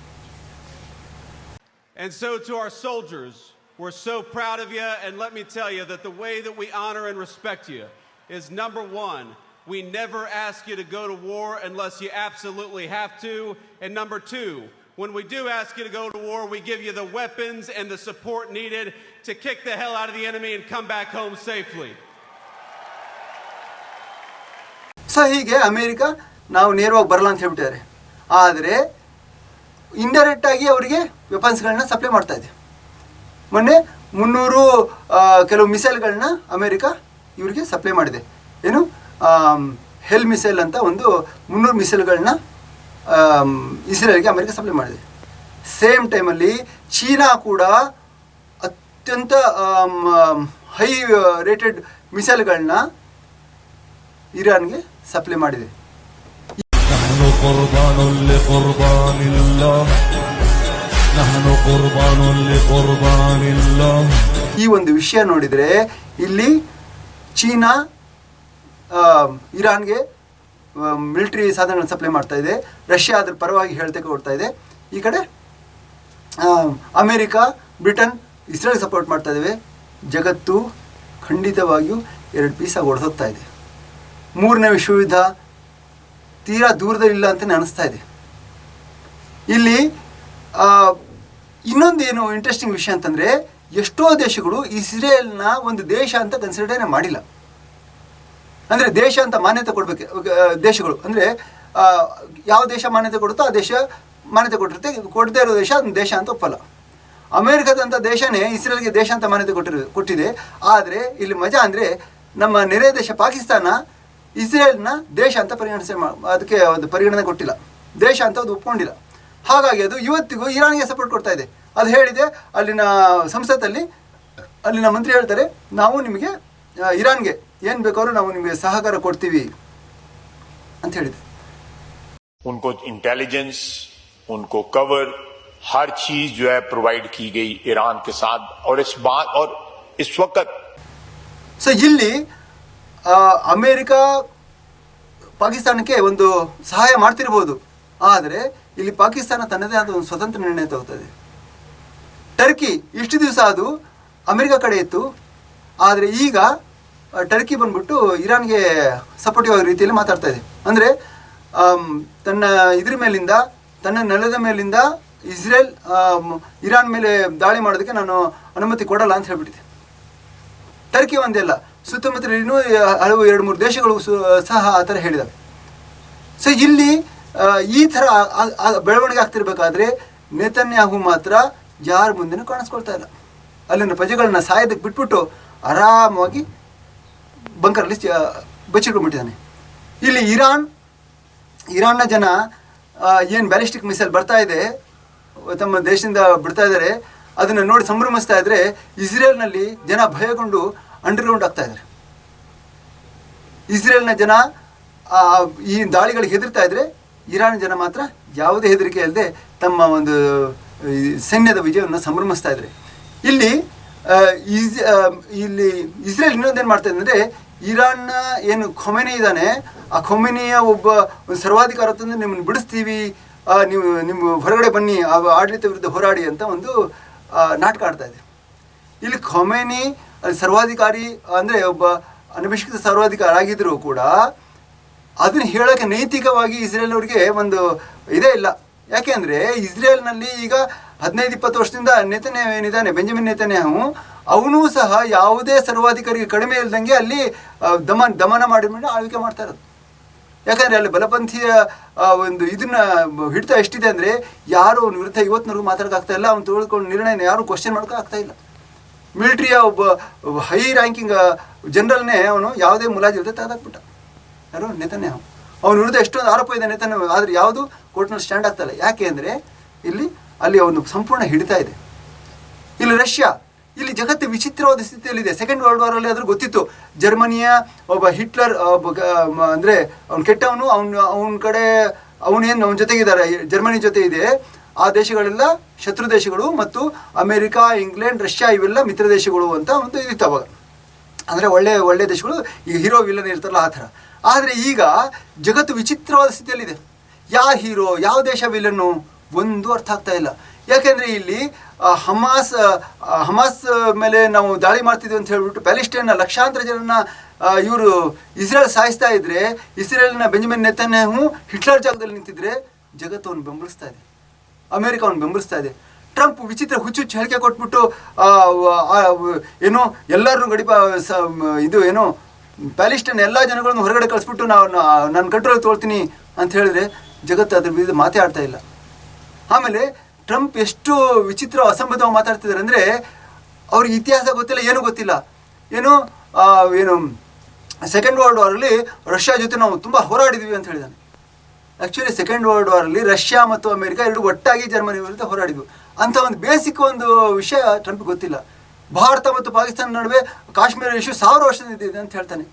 And so, to our soldiers, we're so proud of you, and let me tell you that the way that we honor and respect you is number one, we never ask you to go to war unless you absolutely have to, and number two, When we do ask you to go to war, we give you the weapons and the support needed to kick the hell out of the enemy and come back home safely. So ಹೀಗೆ ಅಮೇರಿಕಾ ನಾವು ನೇರವಾಗಿ ಬರಲ್ಲ ಅಂತ ಹೇಳ್ಬಿಟ್ಟಿದ್ದಾರೆ. ಆದರೆ ಇಂಡೈರೆಕ್ಟ್ ಅವರಿಗೆ ವೆಪನ್ಸ್ಗಳನ್ನ ಸಪ್ಲೈ ಮಾಡ್ತಾ ಇದೆ. ಮೊನ್ನೆ ಮುನ್ನೂರು ಕೆಲವು ಮಿಸೈಲ್ಗಳನ್ನ ಅಮೇರಿಕಾ ಇವರಿಗೆ ಸಪ್ಲೈ ಮಾಡಿದೆ. ಏನು? ಹೆಲ್ ಮಿಸೈಲ್ ಅಂತ ಒಂದು ಮುನ್ನೂರು ಮಿಸೈಲ್ಗಳನ್ನ ಇಸ್ರೇಲ್ಗೆ ಅಮೆರಿಕ ಸಪ್ಲೈ ಮಾಡಿದೆ. ಸೇಮ್ ಟೈಮಲ್ಲಿ ಚೀನಾ ಕೂಡ ಅತ್ಯಂತ ಹೈ ರೇಟೆಡ್ ಮಿಸೈಲ್ಗಳನ್ನ ಇರಾನ್ಗೆ ಸಪ್ಲೈ ಮಾಡಿದೆ. ಈ ಒಂದು ವಿಷಯ ನೋಡಿದರೆ ಇಲ್ಲಿ ಚೀನಾ ಇರಾನ್ಗೆ ಮಿಲಿಟರಿ ಸಾಧನಗಳನ್ನು ಸಪ್ಲೈ ಮಾಡ್ತಾ ಇದೆ. ರಷ್ಯಾ ಅದ್ರ ಪರವಾಗಿ ಹೇಳ್ತೆ ಕೊಡ್ತಾ ಇದೆ. ಈ ಕಡೆ ಅಮೇರಿಕಾ, ಬ್ರಿಟನ್, ಇಸ್ರೇಲ್ ಸಪೋರ್ಟ್ ಮಾಡ್ತಾ ಇದ್ದೇವೆ ಜಗತ್ತು ಖಂಡಿತವಾಗಿಯೂ ಎರಡು ಪೀಸ ಹೊಡೆದೋಗ್ತಾ ಇದೆ. ಮೂರನೇ ವಿಶ್ವಯುದ್ಧ ತೀರಾ ದೂರದಲ್ಲಿಲ್ಲ ಅಂತ ಅನಿಸ್ತಾ ಇದೆ. ಇಲ್ಲಿ ಇನ್ನೊಂದು ಏನು ಇಂಟ್ರೆಸ್ಟಿಂಗ್ ವಿಷಯ ಅಂತಂದರೆ ಎಷ್ಟೋ ದೇಶಗಳು ಇಸ್ರೇಲ್ನ ಒಂದು ದೇಶ ಅಂತ ಕನ್ಸಿಡರೇ ಮಾಡಿಲ್ಲ. ಅಂದರೆ ದೇಶ ಅಂತ ಮಾನ್ಯತೆ ಕೊಡಬೇಕು ದೇಶಗಳು. ಅಂದರೆ ಯಾವ ದೇಶ ಮಾನ್ಯತೆ ಕೊಡುತ್ತೋ ಆ ದೇಶ ಮಾನ್ಯತೆ ಕೊಟ್ಟಿರುತ್ತೆ, ಕೊಡದೇ ಇರೋ ದೇಶ ಅದನ್ನು ದೇಶ ಅಂತ ಒಪ್ಪಲ್ಲ. ಅಮೇರಿಕದಂಥ ದೇಶನೇ ಇಸ್ರೇಲ್ಗೆ ದೇಶ ಅಂತ ಮಾನ್ಯತೆ ಕೊಟ್ಟಿರು, ಕೊಟ್ಟಿದೆ. ಆದರೆ, ಇಲ್ಲಿ ಮಜಾ ಅಂದರೆ ನಮ್ಮ ನೆರೆ ದೇಶ ಪಾಕಿಸ್ತಾನ ಇಸ್ರೇಲ್ನ ದೇಶ ಅಂತ ಪರಿಗಣಿಸಿ ಅದಕ್ಕೆ ಒಂದು ಪರಿಗಣನೆ ಕೊಟ್ಟಿಲ್ಲ. ದೇಶ ಅಂತ ಅದು ಒಪ್ಕೊಂಡಿಲ್ಲ. ಹಾಗಾಗಿ ಅದು ಇವತ್ತಿಗೂ ಇರಾನ್ಗೆ ಸಪೋರ್ಟ್ ಕೊಡ್ತಾ ಇದೆ. ಅದು ಹೇಳಿದೆ, ಅಲ್ಲಿನ ಸಂಸತ್ತಲ್ಲಿ ಅಲ್ಲಿನ ಮಂತ್ರಿ ಹೇಳ್ತಾರೆ, ನಾವು ನಿಮಗೆ ಇರಾನ್ಗೆ ಏನು ಬೇಕಾದ್ರೂ ನಾವು ನಿಮಗೆ ಸಹಕಾರ ಕೊಡ್ತೀವಿ ಅಂತ ಹೇಳಿದೆ उनको इंटेलिजेंस उनको कवर हर चीज जो है प्रोवाइड की गई ईरान के साथ और इस बात और इस वक्त ಸೊ ಇಲ್ಲಿ ಆ, ಅಮೇರಿಕ ಪಾಕಿಸ್ತಾನಕ್ಕೆ ಒಂದು ಸಹಾಯ ಮಾಡ್ತಿರ್ಬೋದು ಆದರೆ ಇಲ್ಲಿ ಪಾಕಿಸ್ತಾನ ತನ್ನದೇ ಆದ ಒಂದು ಸ್ವತಂತ್ರ ನಿರ್ಣಯ ತಗೋತದೆ ಟರ್ಕಿ ಇಷ್ಟು ದಿವಸ ಅದು ಅಮೆರಿಕ ಕಡೆ ಇತ್ತು ಆದರೆ ಈಗ ಆ, ಟರ್ಕಿ ಬಂದ್ಬಿಟ್ಟು ಇರಾನ್ಗೆ ಸಪೋರ್ಟಿವ್ ಆಗೋ ರೀತಿಯಲ್ಲಿ ಮಾತಾಡ್ತಾ ಇದೆ. ಅಂದರೆ ತನ್ನ ಇದ್ರ ಮೇಲಿಂದ, ತನ್ನ ನೆಲದ ಮೇಲಿಂದ ಇಸ್ರೇಲ್ ಇರಾನ್ ಮೇಲೆ ದಾಳಿ ಮಾಡೋದಕ್ಕೆ ನಾನು ಅನುಮತಿ ಕೊಡಲ್ಲ ಅಂತ ಹೇಳ್ಬಿಟ್ಟಿದೆ. ಟರ್ಕಿ ಒಂದೇ ಅಲ್ಲ ಸುತ್ತಮುತ್ತಲ ಇನ್ನೂ ಹಲವು ಎರಡು ಮೂರು ದೇಶಗಳು ಸಹ ಆ ಥರ ಹೇಳಿದಾವೆ. ಸೊ ಇಲ್ಲಿ ಈ ಥರ ಬೆಳವಣಿಗೆ ಆಗ್ತಿರ್ಬೇಕಾದ್ರೆ ನೇತನ್ಯಾಹು ಮಾತ್ರ ಯಾರ ಮುಂದೆನೂ ಕಾಣಿಸ್ಕೊಳ್ತಾ ಇಲ್ಲ. ಅಲ್ಲಿನ ಪ್ರಜೆಗಳನ್ನ ಸಾಯೋದಕ್ಕೆ ಬಿಟ್ಬಿಟ್ಟು ಆರಾಮವಾಗಿ ಬಂಕರಲ್ಲಿ ಚ- ಬಚ್ಚಿಟ್ಕೊಂಡ್ಬಿಟ್ಟಿದ್ದಾನೆ ಇಲ್ಲಿ ಇರಾನ್, ಇರಾನ್ನ ಜನ ಏನು ಬ್ಯಾಲಿಸ್ಟಿಕ್ ಮಿಸೈಲ್ ಬರ್ತಾ ಇದೆ, ತಮ್ಮ ದೇಶದಿಂದ ಬಿಡ್ತಾ ಇದ್ದಾರೆ, ಅದನ್ನು ನೋಡಿ ಸಂಭ್ರಮಿಸ್ತಾ ಇದ್ರೆ ಇಸ್ರೇಲ್ನಲ್ಲಿ ಜನ ಭಯಗೊಂಡು ಅಂಡರ್ಗ್ರೌಂಡ್ ಆಗ್ತಾ ಇದ್ದಾರೆ. ಇಸ್ರೇಲ್ನ ಜನ ಈ ದಾಳಿಗಳಿಗೆ ಹೆದರ್ತಾ ಇದ್ರೆ ಇರಾನ್ ಜನ ಮಾತ್ರ ಯಾವುದೇ ಹೆದರಿಕೆ ಇಲ್ಲದೆ ತಮ್ಮ ಒಂದು ಸೈನ್ಯದ ವಿಜಯವನ್ನು ಸಂಭ್ರಮಿಸ್ತಾ ಇದ್ದಾರೆ ಇಲ್ಲಿ ಇಲ್ಲಿ ಇಸ್ರೇಲ್ ಇನ್ನೊಂದೇನು ಮಾಡ್ತಾ ಇದೆ ಅಂದರೆ ಇರಾನ್ನ ಏನು ಖೊಮೆನಿ ಇದ್ದಾನೆ ಆ ಖೊಮೆನಿಯ ಒಬ್ಬ ಒಂದು ಸರ್ವಾಧಿಕಾರ ತಂದು ನಿಮ್ಮನ್ನು ಬಿಡಿಸ್ತೀವಿ ನೀವು, ನಿಮ್ಮ ಹೊರಗಡೆ ಬನ್ನಿ, ಆ ಆಡಳಿತ ವಿರುದ್ಧ ಹೋರಾಡಿ ಅಂತ ಒಂದು ನಾಟಕ ಆಡ್ತಾ ಇದೆ. ಇಲ್ಲಿ ಖೊಮೆನಿ ಸರ್ವಾಧಿಕಾರಿ, ಅಂದರೆ ಒಬ್ಬ ಅನಭಿಷಿಕ್ತ ಸರ್ವಾಧಿಕಾರ ಆಗಿದ್ರೂ ಕೂಡ, ಅದನ್ನ ಹೇಳೋಕ್ಕೆ ನೈತಿಕವಾಗಿ ಇಸ್ರೇಲ್ ಅವರಿಗೆ ಒಂದು ಇದೇ ಇಲ್ಲ. ಯಾಕೆ ಅಂದರೆ, ಇಸ್ರೇಲ್ನಲ್ಲಿ ಈಗ ಹದಿನೈದು, ಇಪ್ಪತ್ತು ವರ್ಷದಿಂದ ನೇತನ್ಯ ಏನಿದ್ದಾನೆ, ಬೆಂಜಮಿನ್ ನೇತನ್ಯಾಹು, ಅವನು ಸಹ ಯಾವುದೇ ಸರ್ವಾಧಿಕಾರಿಗೆ ಕಡಿಮೆ ಇಲ್ದಂಗೆ ಅಲ್ಲಿ ದಮನ ದಮನ ಮಾಡಿ ಆಳ್ವಿಕೆ ಮಾಡ್ತಾ ಇರೋದು. ಯಾಕಂದರೆ ಅಲ್ಲಿ ಬಲಪಂಥೀಯ ಒಂದು ಇದನ್ನ ಹಿಡಿತ ಎಷ್ಟಿದೆ ಅಂದರೆ, ಯಾರು ಅವ್ನ ವಿರುದ್ಧ ಇವತ್ತಿನವರೆಗೂ ಮಾತಾಡೋಕ್ಕಾಗ್ತಾ ಇಲ್ಲ, ಅವ್ನು ತೊಗೊಳ್ಕೊಂಡು ನಿರ್ಣಯನ ಯಾರು ಕ್ವಶನ್ ಮಾಡೋಕ್ಕಾಗ್ತಾ ಇಲ್ಲ. ಮಿಲಿಟ್ರಿಯ ಒಬ್ಬ ಹೈ ರ್ಯಾಂಕಿಂಗ್ ಜನರಲ್ನೇ ಅವನು ಯಾವುದೇ ಮುಲಾಜಿಲ್ಲದೆ ತೆಗೆದಾಕ್ಬಿಟ್ಟ. ಯಾರು? ನೇತನ್ಯ ಅವನ ವಿರುದ್ಧ ಎಷ್ಟೊಂದು ಆರೋಪ ಇದೆ ನೇತನ್ಯ ಆದರೆ ಯಾವುದು ಕೋರ್ಟ್ನಲ್ಲಿ ಸ್ಟ್ಯಾಂಡ್ ಆಗ್ತಾ ಇಲ್ಲ. ಯಾಕೆ ಅಂದರೆ, ಇಲ್ಲಿ ಅಲ್ಲಿ ಅವನು ಸಂಪೂರ್ಣ ಹಿಡಿತಾ ಇದೆ. ಇಲ್ಲಿ ರಷ್ಯಾ, ಇಲ್ಲಿ ಜಗತ್ತು ವಿಚಿತ್ರವಾದ ಸ್ಥಿತಿಯಲ್ಲಿದೆ ಸೆಕೆಂಡ್ ವರ್ಲ್ಡ್ ವಾರಲ್ಲಿ ಆದ್ರೂ ಗೊತ್ತಿತ್ತು. ಜರ್ಮನಿಯ ಒಬ್ಬ ಹಿಟ್ಲರ್ ಒಬ್ಬ ಅಂದ್ರೆ ಅವ್ನು ಕೆಟ್ಟವನು, ಅವನು, ಅವನ ಕಡೆ ಅವನೇನು ಅವನ ಜೊತೆಗಿದ್ದಾರೆ, ಜರ್ಮನಿ ಜೊತೆ ಇದೆ. ಆ ದೇಶಗಳೆಲ್ಲ ಶತ್ರು ದೇಶಗಳು ಮತ್ತು ಅಮೆರಿಕ, ಇಂಗ್ಲೆಂಡ್, ರಷ್ಯಾ ಇವೆಲ್ಲ ಮಿತ್ರ ದೇಶಗಳು ಅಂತ ಒಂದು ಇದಿತ್ತು ಅವಾಗ. ಅಂದರೆ ಒಳ್ಳೆ ಒಳ್ಳೆ ದೇಶಗಳು, ಈಗ ಹೀರೋ ವಿಲನ್ ಇರ್ತಾರಲ್ಲ ಆ ಥರ. ಆದರೆ ಈಗ ಜಗತ್ತು ವಿಚಿತ್ರವಾದ ಸ್ಥಿತಿಯಲ್ಲಿದೆ. ಯಾವ ಹೀರೋ ಯಾವ ದೇಶ ವಿಲನ್ನು ಒಂದು ಅರ್ಥ ಆಗ್ತಾ ಇಲ್ಲ. ಯಾಕೆಂದರೆ ಇಲ್ಲಿ ಹಮಾಸ್ ಹಮಾಸ್ ಮೇಲೆ ನಾವು ದಾಳಿ ಮಾಡ್ತಿದ್ವಿ ಅಂತ ಹೇಳ್ಬಿಟ್ಟು ಪ್ಯಾಲೆಸ್ಟೈನ್ನ ಲಕ್ಷಾಂತರ ಜನನ ಇವರು ಇಸ್ರೇಲ್ ಸಾಯಿಸ್ತಾ ಇದ್ರೆ, ಇಸ್ರೇಲ್ನ ಬೆಂಜಮಿನ್ ನೆತನ್ಯಾಹು ಹಿಟ್ಲರ್ ಜಾಗದಲ್ಲಿ ನಿಂತಿದ್ರೆ ಜಗತ್ತು ಅವನು ಬೆಂಬಲಿಸ್ತಾ ಇದೆ. ಅಮೆರಿಕವನ್ನು ಬೆಂಬಲಿಸ್ತಾ ಇದೆ. ಟ್ರಂಪ್ ವಿಚಿತ್ರ ಹುಚ್ಚು ಹುಚ್ಚು ಹೇಳಿಕೆ ಕೊಟ್ಬಿಟ್ಟು ಏನು ಎಲ್ಲರನ್ನು ಗಡಿಪ ಇದು ಏನು, ಪ್ಯಾಲಿಸ್ಟೈನ್ ಎಲ್ಲ ಜನಗಳನ್ನು ಹೊರಗಡೆ ಕಳಿಸ್ಬಿಟ್ಟು ನಾವು ನನ್ನ ಕಂಟ್ರೋಲ್ ತೊಳ್ತೀನಿ ಅಂತ ಹೇಳಿದ್ರೆ ಜಗತ್ತು ಅದ್ರ ಮಾತೇ ಆಡ್ತಾ ಇಲ್ಲ. ಆಮೇಲೆ ಟ್ರಂಪ್ ಎಷ್ಟು ವಿಚಿತ್ರ ಅಸಂಬದ್ಧವಾಗಿ ಮಾತಾಡ್ತಿದ್ದಾರೆ ಅಂದರೆ ಅವ್ರಿಗೆ ಇತಿಹಾಸ ಗೊತ್ತಿಲ್ಲ, ಏನೂ ಗೊತ್ತಿಲ್ಲ. ಏನು ಏನು ಸೆಕೆಂಡ್ ವರ್ಲ್ಡ್ ವಾರಲ್ಲಿ ರಷ್ಯಾ ಜೊತೆ ನಾವು ತುಂಬ ಹೋರಾಡಿದ್ವಿ ಅಂತ ಹೇಳಿದಾನೆ. ಆ್ಯಕ್ಚುಲಿ ಸೆಕೆಂಡ್ ವರ್ಲ್ಡ್ ವಾರಲ್ಲಿ ರಷ್ಯಾ ಮತ್ತು ಅಮೆರಿಕ ಎರಡು ಒಟ್ಟಾಗಿ ಜರ್ಮನಿ ವಿರುದ್ಧ ಹೋರಾಡಿದ್ವು. ಅಂತ ಒಂದು ಬೇಸಿಕ್ ಒಂದು ವಿಷಯ ಟ್ರಂಪ್ ಗೊತ್ತಿಲ್ಲ. ಭಾರತ ಮತ್ತು ಪಾಕಿಸ್ತಾನ ನಡುವೆ ಕಾಶ್ಮೀರ ಇಶ್ಯೂ ಸಾವಿರ ವರ್ಷದಿಂದ ಇದೆ ಅಂತ ಹೇಳ್ತಾನೆ.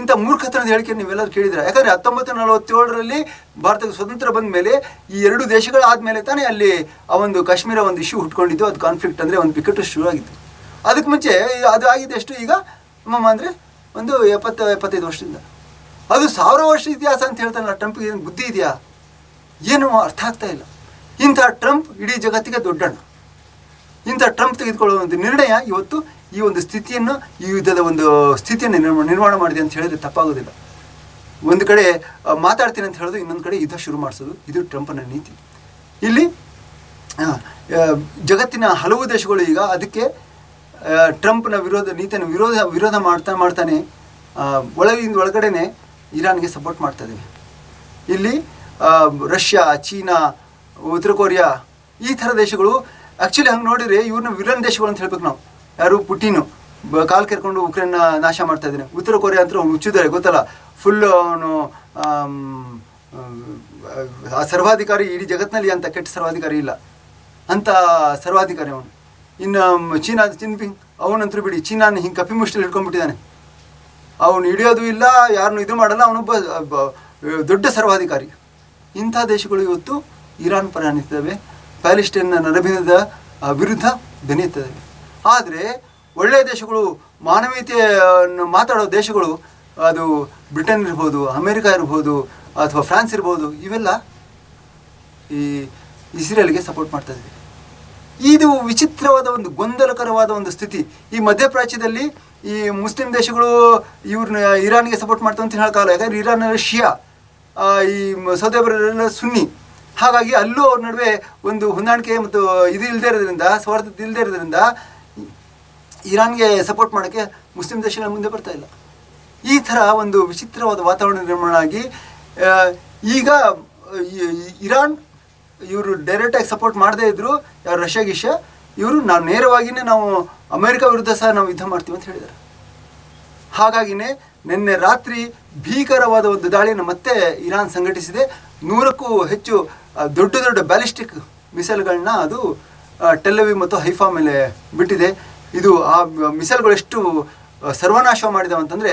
ಇಂಥ ಮೂರ್ಖತನದ ಹೇಳಿಕೆ ನೀವೆಲ್ಲರೂ ಕೇಳಿದ್ರೆ ಯಾಕಂದರೆ ಹತ್ತೊಂಬತ್ತು ನಲವತ್ತೇಳರಲ್ಲಿ ಭಾರತಕ್ಕೆ ಸ್ವತಂತ್ರ ಬಂದ ಮೇಲೆ ಈ ಎರಡು ದೇಶಗಳಾದಮೇಲೆ ತಾನೇ ಅಲ್ಲಿ ಆ ಒಂದು ಕಾಶ್ಮೀರ ಒಂದು ಇಶ್ಯೂ ಹುಟ್ಕೊಂಡಿದ್ದು, ಅದು ಕಾನ್ಫ್ಲಿಕ್ಟ್ ಅಂದರೆ ಒಂದು ಬಿಕ್ಕಟ್ಟು ಶುರು ಆಗಿತ್ತು ಅದಕ್ಕೆ ಮುಂಚೆ ಅದು ಆಗಿದೆ ಎಷ್ಟು ಈಗ ಮಮ್ಮ ಅಂದರೆ ಒಂದು ಎಪ್ಪತ್ತು, ಎಪ್ಪತ್ತೈದು ವರ್ಷದಿಂದ. ಅದು ಸಾವಿರ ವರ್ಷ ಇತಿಹಾಸ ಅಂತ ಹೇಳ್ತಾನಲ್ಲ ಟ್ರಂಪ್ಗೆ ಏನು ಬುದ್ಧಿ ಇದೆಯಾ? ಏನು ಅರ್ಥ ಆಗ್ತಾ ಇಲ್ಲ. ಇಂಥ ಟ್ರಂಪ್ ಇಡೀ ಜಗತ್ತಿಗೆ ದೊಡ್ಡಣ್ಣ. ಇಂಥ ಟ್ರಂಪ್ ತೆಗೆದುಕೊಳ್ಳುವ ಒಂದು ನಿರ್ಣಯ ಇವತ್ತು ಈ ಒಂದು ಸ್ಥಿತಿಯನ್ನು, ಈ ಯುದ್ಧದ ಒಂದು ಸ್ಥಿತಿಯನ್ನು ನಿರ್ಮ, ನಿರ್ಮಾಣ ಮಾಡಿದೆ ಅಂತ ಹೇಳಿದ್ರೆ ತಪ್ಪಾಗೋದಿಲ್ಲ. ಒಂದು ಕಡೆ ಮಾತಾಡ್ತೀನಿ ಅಂತ ಹೇಳೋದು, ಇನ್ನೊಂದು ಕಡೆ ಯುದ್ಧ ಶುರು ಮಾಡಿಸೋದು, ಇದು ಟ್ರಂಪ್ನ ನೀತಿ. ಇಲ್ಲಿ ಜಗತ್ತಿನ ಹಲವು ದೇಶಗಳು ಈಗ ಅದಕ್ಕೆ ಟ್ರಂಪ್ನ ವಿರೋಧ ನೀತಿಯನ್ನು ವಿರೋಧ ವಿರೋಧ ಮಾಡ್ತಾ, ಮಾಡ್ತಾನೆ ಒಳಗಿಂದ ಒಳಗಡೆನೆ ಇರಾನ್ಗೆ ಸಪೋರ್ಟ್ ಮಾಡ್ತಾ ಇದ್ದೀವಿ ಇಲ್ಲಿ ರಷ್ಯಾ, ಚೀನಾ, ಉತ್ತರ ಕೊರಿಯಾ ಈ ಥರ ದೇಶಗಳು ಆ್ಯಕ್ಚುಲಿ ಹಂಗೆ ನೋಡಿದರೆ ಇವ್ರನ್ನ ವಿಲನ್ ದೇಶಗಳು ಅಂತ ಹೇಳ್ಬೇಕು ನಾವು. ಯಾರು ಪುಟಿನು ಕಾಲು ಕೆರ್ಕೊಂಡು ಉಕ್ರೇನ್ನ ನಾಶ ಮಾಡ್ತಾ ಇದ್ದಾನೆ. ಉತ್ತರ ಕೊರಿಯಾ ಅಂತ ಮುಚ್ಚಿದ್ದಾರೆ ಗೊತ್ತಲ್ಲ? ಫುಲ್ ಅವನು ಆ ಸರ್ವಾಧಿಕಾರಿ ಇಡೀ ಜಗತ್ತಿನಲ್ಲಿ ಅಂತ ಕೆಟ್ಟ ಸರ್ವಾಧಿಕಾರಿ ಇಲ್ಲ. ಅಂತ ಸರ್ವಾಧಿಕಾರಿ ಅವನು. ಇನ್ನು ಚೀನಾ ಚಿನ್ಪಿಂಗ್ ಅವನಂತರೂ ಬಿಡಿ ಚೀನಾನ ಹಿಂಗೆ ಕಪಿ ಮುಷ್ಟಿಲಿ ಹಿಡ್ಕೊಂಡ್ಬಿಟ್ಟಿದ್ದಾನೆ. ಅವನು ಹಿಡಿಯೋದು ಇಲ್ಲ ಯಾರನ್ನು ಇದು ಮಾಡಲ್ಲ ಅವನೊಬ್ಬ ದೊಡ್ಡ ಸರ್ವಾಧಿಕಾರಿ. ಇಂಥ ದೇಶಗಳು ಇವತ್ತು ಇರಾನ್ ಪರ ನಿಂತಿದ್ದಾವೆ ಪ್ಯಾಲಿಸ್ಟೈನ್ನ ನರಭಿನದ ಆ, ವಿರುದ್ಧ ದನಿಯುತ್ತವೆ ಆದರೆ ಒಳ್ಳೆಯ ದೇಶಗಳು, ಮಾನವೀಯತೆಯನ್ನು ಮಾತಾಡೋ ದೇಶಗಳು, ಅದು ಬ್ರಿಟನ್ ಇರ್ಬೋದು, ಅಮೇರಿಕಾ ಇರ್ಬೋದು, ಅಥವಾ ಫ್ರಾನ್ಸ್ ಇರ್ಬೋದು, ಇವೆಲ್ಲ ಈ ಇಸ್ರೇಲ್ಗೆ ಸಪೋರ್ಟ್ ಮಾಡ್ತಾ ಇದ್ವಿ. ಇದು ವಿಚಿತ್ರವಾದ ಒಂದು ಗೊಂದಲಕರವಾದ ಒಂದು ಸ್ಥಿತಿ. ಈ ಮಧ್ಯಪ್ರಾಚ್ಯದಲ್ಲಿ ಈ ಮುಸ್ಲಿಂ ದೇಶಗಳು ಇವ್ರನ್ನ ಇರಾನ್ಗೆ ಸಪೋರ್ಟ್ ಮಾಡ್ತಾವೆ ಅಂತ ಹೇಳೋಕ್ಕಾಗಲ್ಲ ಯಾಕಂದ್ರೆ ಇರಾನ್ ಶಿಯಾ ಈ ಸೌದಿ ಸುನ್ನಿ. ಹಾಗಾಗಿ ಅಲ್ಲೂ ಅವ್ರ ನಡುವೆ ಒಂದು ಹೊಂದಾಣಿಕೆ ಮತ್ತು ಇದು ಇಲ್ಲದೇ ಇರೋದ್ರಿಂದ ಸ್ವಾರ್ಥ ಇಲ್ಲದೇ ಇರೋದ್ರಿಂದ ಇರಾನ್ಗೆ ಸಪೋರ್ಟ್ ಮಾಡೋಕ್ಕೆ ಮುಸ್ಲಿಂ ದೇಶಗಳ ಮುಂದೆ ಬರ್ತಾ ಇಲ್ಲ. ಈ ಥರ ಒಂದು ವಿಚಿತ್ರವಾದ ವಾತಾವರಣ ನಿರ್ಮಾಣ ಆಗಿ ಈಗ ಇರಾನ್ ಇವರು ಡೈರೆಕ್ಟಾಗಿ ಸಪೋರ್ಟ್ ಮಾಡದೇ ಇದ್ದರು ಯಾರು ರಷ್ಯಾ ಗಿಷ್ಯಾ, ಇವರು ನಾವು ನೇರವಾಗಿಯೇ ನಾವು ಅಮೆರಿಕ ವಿರುದ್ಧ ಸಹ ನಾವು ಯುದ್ಧ ಮಾಡ್ತೀವಿ ಅಂತ ಹೇಳಿದ್ದಾರೆ. ಹಾಗಾಗಿನೇ ನಿನ್ನೆ ರಾತ್ರಿ ಭೀಕರವಾದ ಒಂದು ದಾಳಿಯನ್ನು ಮತ್ತೆ ಇರಾನ್ ಸಂಘಟಿಸಿದೆ. ನೂರಕ್ಕೂ ಹೆಚ್ಚು ದೊಡ್ಡ ದೊಡ್ಡ ಬ್ಯಾಲಿಸ್ಟಿಕ್ ಮಿಸೈಲ್ಗಳನ್ನ ಅದು ಟೆಲ್ಲವಿ ಮತ್ತು ಹೈಫಾ ಮೇಲೆ ಬಿಟ್ಟಿದೆ. ಇದು ಆ ಮಿಸೈಲ್ಗಳು ಎಷ್ಟು ಸರ್ವನಾಶ ಮಾಡಿದವು ಅಂತಂದರೆ,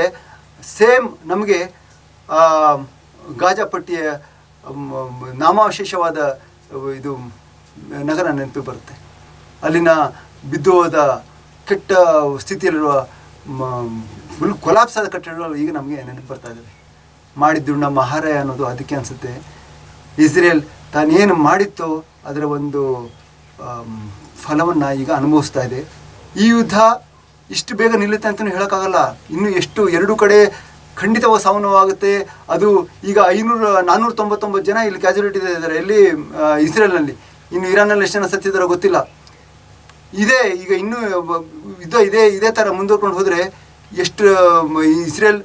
ಸೇಮ್ ನಮಗೆ ಗಾಜಾಪಟ್ಟಿಯ ನಾಮಾವಶೇಷವಾದ, ಇದು, ನಗರ ನೆನಪು ಬರುತ್ತೆ. ಅಲ್ಲಿನ ಬಿದ್ದು ಹೋದ ಕೆಟ್ಟ ಸ್ಥಿತಿಯಲ್ಲಿರುವ ಫುಲ್ ಕೊಲಾಪ್ಸ್ ಆದ ಕಟ್ಟಡಗಳು ಈಗ ನಮಗೆ ನೆನಪು ಬರ್ತಾ ಇದ್ದಾವೆ ಮಾಡಿದ್ದು ನಮ್ಮ ಮಹಾರಾಯ ಅನ್ನೋದು ಅದಕ್ಕೆ ಅನಿಸುತ್ತೆ. ಇಸ್ರೇಲ್ ತಾನೇನು ಮಾಡಿತ್ತೋ ಅದರ ಒಂದು ಫಲವನ್ನು ಈಗ ಅನುಭವಿಸ್ತಾ ಇದೆ. ಈ ಯುದ್ಧ ಇಷ್ಟು ಬೇಗ ನಿಲ್ಲುತ್ತೆ ಅಂತಲೂ ಹೇಳೋಕ್ಕಾಗಲ್ಲ. ಇನ್ನು ಎಷ್ಟು ಎರಡು ಕಡೆ ಖಂಡಿತವಾಗ ಸಾವು ಅದು ಈಗ ಐನೂರು ನಾನ್ನೂರ ತೊಂಬತ್ತೊಂಬತ್ತು ಜನ ಇಲ್ಲಿ ಕ್ಯಾಜುಲಿಟಿ ಇದ್ದಾರೆ ಎಲ್ಲಿ ಆ, ಇಸ್ರೇಲ್ನಲ್ಲಿ. ಇನ್ನು ಇರಾನಲ್ಲಿ ಎಷ್ಟು ಜನ ಸತ್ತಿದ್ದಾರೋ ಗೊತ್ತಿಲ್ಲ. ಇದೇ ಈಗ ಇನ್ನೂ ಇದು ಇದೇ ಇದೇ ಥರ ಮುಂದುವರ್ಕೊಂಡು ಹೋದರೆ ಎಷ್ಟು ಇಸ್ರೇಲ್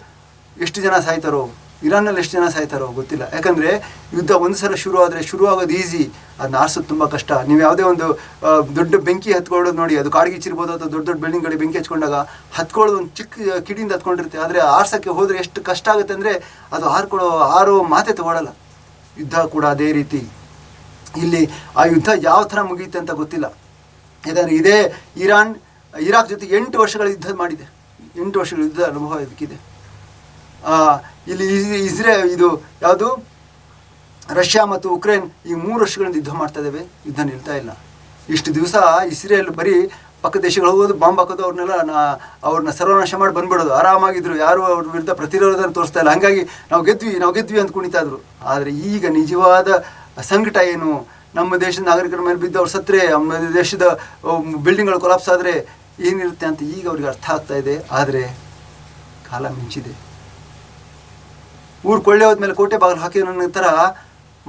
ಎಷ್ಟು ಜನ ಸಾಯ್ತಾರೋ? ಇರಾನಲ್ಲಿ ಎಷ್ಟು ಜನ ಸಾಯ್ತಾರೋ ಗೊತ್ತಿಲ್ಲ. ಯಾಕಂದರೆ ಯುದ್ಧ ಒಂದು ಸಲ ಶುರು ಆದರೆ ಶುರು ಆಗೋದು ಈಸಿ ಅದನ್ನ ಆರಿಸೋದು ತುಂಬ ಕಷ್ಟ. ನೀವು ಯಾವುದೇ ಒಂದು ದೊಡ್ಡ ಬೆಂಕಿ ಹತ್ಕೊಳ್ಳೋದು ನೋಡಿ, ಅದು ಕಾಡ್ಗಿಚ್ಚಿರ್ಬೋದು ಅಥವಾ ದೊಡ್ಡ ದೊಡ್ಡ ಬಿಲ್ಡಿಂಗ್ಗಳಿಗೆ ಬೆಂಕಿ ಹಚ್ಕೊಂಡಾಗ ಹತ್ಕೊಳ್ಳೋದು ಒಂದು ಚಿಕ್ಕ ಕಿಡಿಯಿಂದ ಹತ್ಕೊಂಡಿರುತ್ತೆ. ಆದರೆ ಆರ್ಸೋಕ್ಕೆ ಹೋದರೆ ಎಷ್ಟು ಕಷ್ಟ ಆಗುತ್ತೆ ಅಂದರೆ ಅದು ಹಾರ್ಕೊಳ್ಳೋ ಆರೋ ಮಾತೆ ತಗೊಳ್ಳಲ್ಲ ಯುದ್ಧ ಕೂಡ ಅದೇ ರೀತಿ. ಇಲ್ಲಿ ಆ ಯುದ್ಧ ಯಾವ ಥರ ಮುಗಿಯುತ್ತೆ ಅಂತ ಗೊತ್ತಿಲ್ಲ. ಯಾಕಂದರೆ ಇದೇ ಇರಾನ್, ಇರಾಕ್ ಜೊತೆ ಎಂಟು ವರ್ಷಗಳ ಯುದ್ಧ ಮಾಡಿದೆ. ಎಂಟು ವರ್ಷಗಳ ಯುದ್ಧ ಅನುಭವ ಇದಕ್ಕಿದೆ. ಇಲ್ಲಿ ಇಸ್- ಇಸ್ರೇ ಇದು ಯಾವುದು? ರಷ್ಯಾ ಮತ್ತು ಉಕ್ರೇನ್ ಈ ಮೂರು ವರ್ಷಗಳಿಂದ ಯುದ್ಧ ಮಾಡ್ತಾ ಇದ್ದಾವೆ ಯುದ್ಧ ನಿಲ್ತಾ ಇಲ್ಲ. ಇಷ್ಟು ದಿವಸ ಇಸ್ರೇಲ್ ಬರೀ ಪಕ್ಕ ದೇಶಗಳು ಹೋಗೋದು, ಬಾಂಬ್ ಹಾಕೋದು, ಅವ್ರನ್ನೆಲ್ಲ ನಾ- ಅವ್ರನ್ನ ಸರ್ವನಾಶ ಮಾಡಿ ಬಂದ್ಬಿಡೋದು. ಆರಾಮಾಗಿದ್ರು. ಯಾರು ಅವ್ರ ವಿರುದ್ಧ ಪ್ರತಿರೋಧನ ತೋರಿಸ್ತಾ ಇಲ್ಲ. ಹಂಗಾಗಿ ನಾವು ಗೆದ್ವಿ ನಾವು ಗೆದ್ವಿ ಅಂತ ಕುಣಿತಾ ಇದ್ರು. ಆದರೆ ಈಗ ನಿಜವಾದ ಸಂಕಟ ಏನು? ನಮ್ಮ ದೇಶದ ನಾಗರಿಕರ ಮೇಲೆ ಬಿದ್ದು ಅವ್ರು ಸತ್ತರೆ, ನಮ್ಮ ದೇಶದ ಬಿಲ್ಡಿಂಗ್ಗಳು ಕೊಲಾಪ್ಸ್ ಆದರೆ ಏನಿರುತ್ತೆ ಅಂತ ಈಗ ಅವ್ರಿಗೆ ಅರ್ಥ ಆಗ್ತಾ ಇದೆ. ಆದರೆ ಕಾಲ ಮಿಂಚಿದೆ. ಊರು ಕೊಳ್ಳೆ ಹೋದ್ಮೇಲೆ ಕೋಟೆ ಬಾಗಿಲು ನನ್ನ ಥರ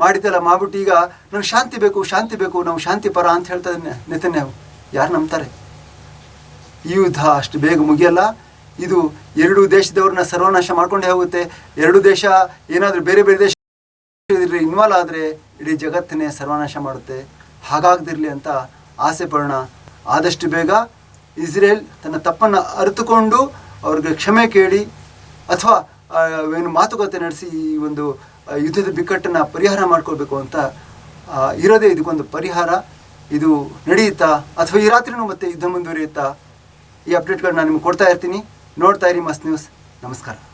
ಮಾಡಿದ್ದೆಲ್ಲ ಮಾಡ್ಬಿಟ್ಟು ಈಗ ನನಗೆ ಶಾಂತಿ ಬೇಕು ಶಾಂತಿ ಬೇಕು, ನಾವು ಶಾಂತಿ ಪರ ಅಂತ ಹೇಳ್ತಾ ನೆತನ್ಯಾವು. ಯಾರು ನಂಬ್ತಾರೆ? ಈ ಯುದ್ಧ ಅಷ್ಟು ಬೇಗ ಮುಗಿಯಲ್ಲ. ಇದು ಎರಡು ದೇಶದವ್ರನ್ನ ಸರ್ವನಾಶ ಮಾಡ್ಕೊಂಡೇ ಹೋಗುತ್ತೆ. ಎರಡು ದೇಶ ಏನಾದರೂ ಬೇರೆ ಬೇರೆ ದೇಶ ಇನ್ವಾಲ್ವ್ ಆದರೆ ಇಡೀ ಜಗತ್ತನ್ನೇ ಸರ್ವನಾಶ ಮಾಡುತ್ತೆ. ಹಾಗಾಗದಿರಲಿ ಅಂತ ಆಸೆ ಪಡೋಣ. ಆದಷ್ಟು ಬೇಗ ಇಸ್ರೇಲ್ ತನ್ನ ತಪ್ಪನ್ನು ಅರಿತುಕೊಂಡು ಅವ್ರಿಗೆ ಕ್ಷಮೆ ಕೇಳಿ, ಅಥವಾ ಏನು ಮಾತುಕತೆ ನಡೆಸಿ ಈ ಒಂದು ಯುದ್ಧದ ಬಿಕ್ಕಟ್ಟನ್ನು ಪರಿಹಾರ ಮಾಡ್ಕೊಳ್ಬೇಕು ಅಂತ ಇರೋದೇ ಇದಕ್ಕೊಂದು ಪರಿಹಾರ. ಇದು ನಡೆಯುತ್ತಾ ಅಥವಾ ಈ ರಾತ್ರಿನೂ ಮತ್ತೆ ಯುದ್ಧ ಮುಂದುವರಿಯುತ್ತಾ? ಈ ಅಪ್ಡೇಟ್ಗಳನ್ನ ನಿಮ್ಗೆ ಕೊಡ್ತಾ ಇರ್ತೀನಿ. ನೋಡ್ತಾ ಇರಿ ಮಸ್ತ್ ನ್ಯೂಸ್. ನಮಸ್ಕಾರ.